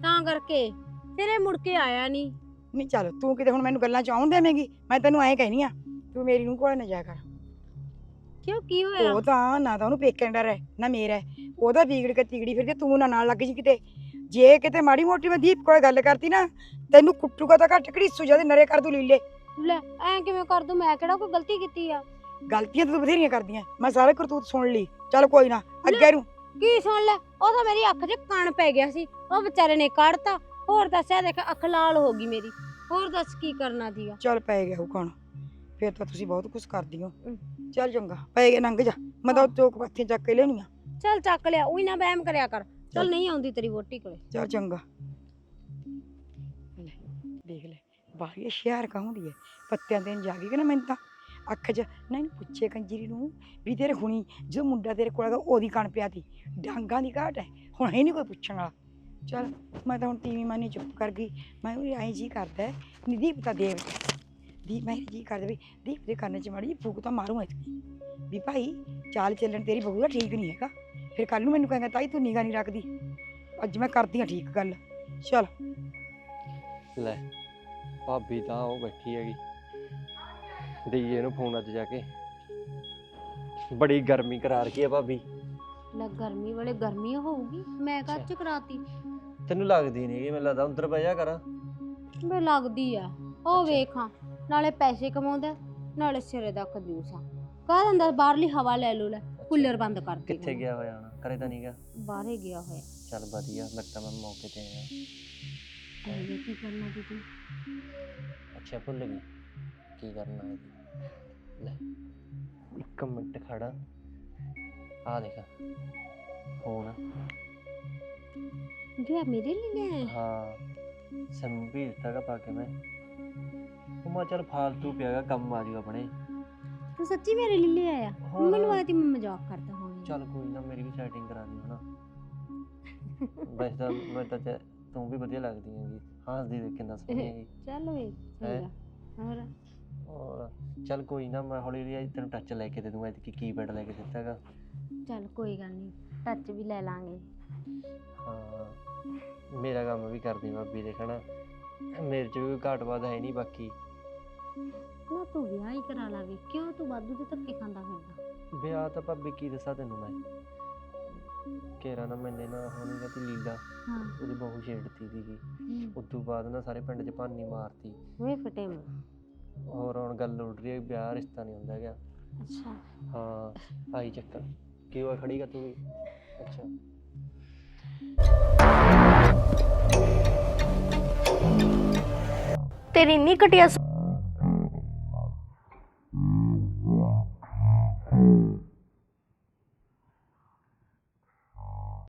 ਤਾਂ ਕਰਕੇ। ਫਿਰ ਇਹ ਮੁੜ ਕੇ ਆਇਆ ਨਹੀਂ ਨਹੀਂ ਚੱਲ ਤੂੰ ਕਿਤੇ ਹੁਣ ਮੈਨੂੰ ਗੱਲਾਂ ਚ ਆਉਣ ਦੇਵੇਂਗੀ ਮੈਂ ਤੈਨੂੰ ਐਂ ਕਹਿਨੀ ਆ ਤੂੰ ਮੇਰੀ ਨੂੰ ਕੋਲ ਨਾ ਜਾ ਕਰ। ਕਿਉਂ ਕੀ ਹੋਇਆ? ਉਹ ਤਾਂ ਨਾ ਤਾਂ ਉਹਨੂੰ ਪੇਕੇ ਡਰ ਹੈ ਨਾ ਮੇਰਾ ਹੈ। ਉਹਦਾ ਵਿਗੜ ਕੇ ਤਿਗੜੀ ਫਿਰਦੀ ਤੂੰ ਨਾ ਨਾਲ ਲੱਗ ਜੀ ਕਿਤੇ। ਜੇ ਕਿਤੇ ਮਾੜੀ ਮੋਟੀ ਮੈਂ ਦੀਪ ਕੋਲ ਗੱਲ ਕਰਤੀ ਨਾ ਤੈਨੂੰ ਕੁੱਟੂਗਾ ਤਾਂ ਘੱਟ ਘੜੀਸੂ ਜਦੇ ਨਰੇ ਕਰ ਦੂ ਲੀਲੇ। ਲੈ ਐ ਕਿਵੇਂ ਕਰ ਦੂੰ ਮੈਂ ਕਿਹੜਾ ਕੋਈ ਗਲਤੀ ਕੀਤੀ ਆ? ਗਲਤੀਆਂ ਤਾਂ ਤੂੰ ਬਥੇਰੀਆਂ ਕਰਦੀਆਂ ਮੈਂ ਸਾਰੇ ਕਰਤੂਤ ਸੁਣ ਲਈ। ਚੱਲ ਕੋਈ ਨਾ ਅੱਗੇ ਨੂੰ ਕੀ ਸੁਣ ਲੈ ਉਹ ਤਾਂ ਮੇਰੀ ਅੱਖ 'ਚ ਕਣ ਪੈ ਗਿਆ ਸੀ ਉਹ ਵਿਚਾਰੇ ਨੇ ਕੱਢਤਾ। ਹੋਰ ਦੱਸਿਆ ਦੇਖ ਅੱਖ ਲਾਲ ਹੋ ਗਈ ਮੇਰੀ। ਹੋਰ ਦੱਸ ਕੀ ਕਰਨਾ ਸੀਗਾ? ਚੱਲ ਪੈ ਗਿਆ ਉਹ ਕਣ। ਫਿਰ ਤਾਂ ਤੁਸੀਂ ਬਹੁਤ ਕੁਝ ਕਰਦੀ ਹੋ। ਚੱਲ ਚੰਗਾ ਪੈ ਲੰਘ ਜਾ। ਮੈਂ ਤਾਂ ਚੋਕ ਪੱਥੀ ਚੱਕ ਕੇ ਆ। ਚੱਲ ਚੱਕ ਲਿਆ ਉਹੀ ਨਾ ਵਹਿਮ ਕਰਿਆ ਕਰ। ਚੱਲ ਨਹੀਂ ਆਉਂਦੀ ਤੇਰੀ ਵੋਟੀ ਕੋਲੇ। ਚੱਲ ਚੰਗਾ। ਲੈ ਦੇਖ ਲੈ ਬਾਹਰੀ ਸ਼ਹਿਰ ਕਹਾਉਂਦੀ ਹੈ? ਪੱਤਿਆਂ ਤੇ ਜਾ ਗਈ ਕਿ ਨਾ ਮੈਨੂੰ ਤਾਂ? ਅੱਖ 'ਚ ਨਹੀਂ ਪੁੱਛੇ ਕੰਜਰੀ ਨੂੰ ਵੀ ਤੇਰੇ ਹੁਣੀ ਜੋ ਮੁੰਡਾ ਤੇਰੇ ਕੋਲ ਹੈਗਾ ਉਹਦੀ ਕਣ ਪਿਆ ਤੀ ਡਾਂਗਾਂ ਦੀ ਘਾਟ ਹੈ ਹੁਣ ਹੈ ਨਹੀਂ ਕੋਈ ਪੁੱਛਣ ਵਾਲਾ। ਚਲ ਮੈਂ ਤਾਂ ਹੁਣ ਤੀਵੀਂ ਮਾਨੀ ਚੁੱਪ ਕਰ ਗਈ। ਮੈਂ ਵੀ ਐਂ ਜੀ ਕਰਦਾ ਹੈ, ਨੀ ਦੀਪ ਤਾਂ ਦੇਵ ਦੀਪ ਮੈਂ ਜੀ ਕਰਦਾ ਵੀ ਦੀਪ ਦੇ ਕੰਨ 'ਚ ਮਾੜੀ ਫੂਕ ਤਾਂ ਮਾਰੂ ਐਤਕੀ ਵੀ ਭਾਈ ਚਾਲ ਚੱਲਣ ਤੇਰੀ ਬਹੂ ਦਾ ਠੀਕ ਨਹੀਂ ਹੈਗਾ। ਫਿਰ ਕੱਲ ਨੂੰ ਮੈਨੂੰ ਕਹਿੰਦਾ ਤਾਈ ਤੂੰ ਨਿਗਾ ਨਹੀਂ ਰੱਖਦੀ। ਅੱਜ ਮੈਂ ਕਰਦੀ ਹਾਂ ਠੀਕ ਗੱਲ। ਚਲ। ਲੈ ਭਾਬੀ ਤਾਂ ਉਹ ਬੈਠੀ ਹੈਗੀ। ਦਈਏ ਇਹਨੂੰ ਫੋਨ ਅੱਜ ਜਾ ਕੇ। ਬੜੀ ਗਰਮੀ ਕਰਾ ਰਖੀ ਹੈ ਭਾਬੀ। ਲੈ ਗਰਮੀ ਵਾਲੇ ਗਰਮੀ ਹੋਊਗੀ। ਮੈਂ ਕੱਚ ਚ ਕਰਾਤੀ। ਤੈਨੂੰ ਲੱਗਦੀ ਨਹੀਂ ਕਿ ਮੈਨੂੰ ਲੱਗਦਾ ਅੰਦਰ ਬਹਿ ਜਾ ਕਰਾਂ। ਬੇ ਲੱਗਦੀ ਆ। ਉਹ ਵੇਖਾਂ ਨਾਲੇ ਪੈਸੇ ਕਮਾਉਂਦਾ ਨਾਲੇ ਸਿਰੇ ਦਾ ਕੰਜੂਸ ਆ। ਕਹ ਦਿੰਦਾ ਬਾਹਰਲੀ ਹਵਾ ਲੈ ਲੋ ਲੈ ਕੂਲਰ ਬੰਦ ਕਰ ਦੇ ਕਿੱਥੇ ਗਿਆ ਹੋਇਆ ਹਣਾ? ਕਰੇ ਤਾਂ ਨਹੀਂ ਗਿਆ ਬਾਹਰੇ ਗਿਆ ਹੋਇਆ। ਚੱਲ ਵਧੀਆ ਲੱਗਦਾ ਮੈਂ ਮੌਕੇ ਤੇ ਆਇਆ। ਐਵੇਂ ਕੀ ਕਰਨਾ ਦੀਦੀ? ਅੱਛਾ ਭੁੱਲ ਗਈ। ਕੀ ਕਰਨਾ ਹੈ? ਲੈ ਇੱਕ ਮਿੰਟ ਖੜਾ। ਆ ਦੇਖ। ਫੋਨ। ਗਿਆ ਮੇਰੇ ਲਈ ਲੈ? ਹਾਂ। ਸੰਭੀ ਦਿੱਤਾ ਗਾ ਪਾ ਕੇ ਮੈਂ। ਮਾ ਚੱਲ ਫਾਲਤੂ ਪਿਆਗਾ ਕੰਮ ਆ ਜੂਗਾ ਆਪਣੇ। ਤੂੰ ਸੱਚੀ ਮੇਰੇ ਲਈ ਲੈ ਆਇਆ? ਹੋਰ। ਮੈਨੂੰ ਆਇਆ ਤੀ ਮੈਂ ਮਜ਼ਾਕ ਕਰਦਾ ਹੋਣਾ। ਚੱਲ ਕੋਈ ਨਾ ਮੇਰੀ ਵੀ ਸੈਟਿੰਗ ਕਰਾ ਦੀ ਹਨਾ। ਵੈਸੇ ਤਾਂ ਮੈਂ ਤਾਂ ਚ- ਤੂੰ ਵੀ ਵਧੀਆ ਲੱਗਦੀ ਹੈਗੀ। ਹੱਸਦੀ ਦੇਖ ਕਿੰਨਾ ਸੋਹਣੀ ਹੈਗੀ। <laughs> ਚੱਲ ਵੇ ਚੰਗਾ ਹੋਰ? ਔਰ ਚੱਲ ਕੋਈ ਨਾ ਮੈਂ ਹੌਲੀ ਹੌਲੀ ਤੈਨੂੰ ਟੱਚ ਲੈ ਕੇ ਦੇ ਦੂੰਗਾ ਕਿ ਕੀਪੈਡ ਲੈ ਕੇ ਦਿੱਤਾਗਾ ਚੱਲ ਕੋਈ ਗੱਲ ਨਹੀਂ ਟੱਚ ਵੀ ਲੈ ਲਾਂਗੇ। ਹਾਂ ਮੇਰਾ ਕੰਮ ਵੀ ਕਰਦੀ ਭਾਬੀ ਦੇਖਣਾ ਮੇਰੇ ਚ ਵੀ ਕੋਈ ਘਾਟ ਵਾਧ ਹੈ ਨਹੀਂ ਬਾਕੀ। ਨਾ ਤੂੰ ਵਿਆਹ ਹੀ ਕਰਾ ਲਾਵੇ ਕਿਉਂ ਤੂੰ ਵਾਧੂ ਦੇ ਧੱਕੇ ਖਾਂਦਾ ਫਿਰਦਾ? ਵਿਆਹ ਤਾਂ ਭਾਬੀ ਕੀ ਦੱਸਾਂ ਤੈਨੂੰ ਮੈਂ? ਕੇਰਾ ਨਾ ਮੈਨੇ ਨਾ ਹੋਣੀ ਤੀ ਲੀਲਾ ਹਾਂ। ਉਹਦੀ ਬਹੂ ਛੇੜਤੀ ਸੀਗੀ। ਉਸ ਤੋਂ ਬਾਅਦ ਨਾ ਸਾਰੇ ਪਿੰਡ 'ਚ ਭਾਨੀ ਮਾਰਤੀ। ਵੇ ਫਟੇ ਮੈਂ ਹੋਰ ਹੁਣ ਗੱਲ ਉੱਡ ਰਹੀ ਹੈ ਵਿਆਹ ਰਿਸ਼ਤਾ ਨਹੀਂ ਹੁੰਦਾ ਹੈਗਾ। ਅੱਛਾ। ਹਾਂ ਆਈ ਚੱਕਰ। ਕਿਉਂ ਆ ਖੜੀ ਗਾ ਤੂੰ ਵੀ? ਅੱਛਾ। ਤੇਰੀ ਇੰਨੀ ਘਟੀਆ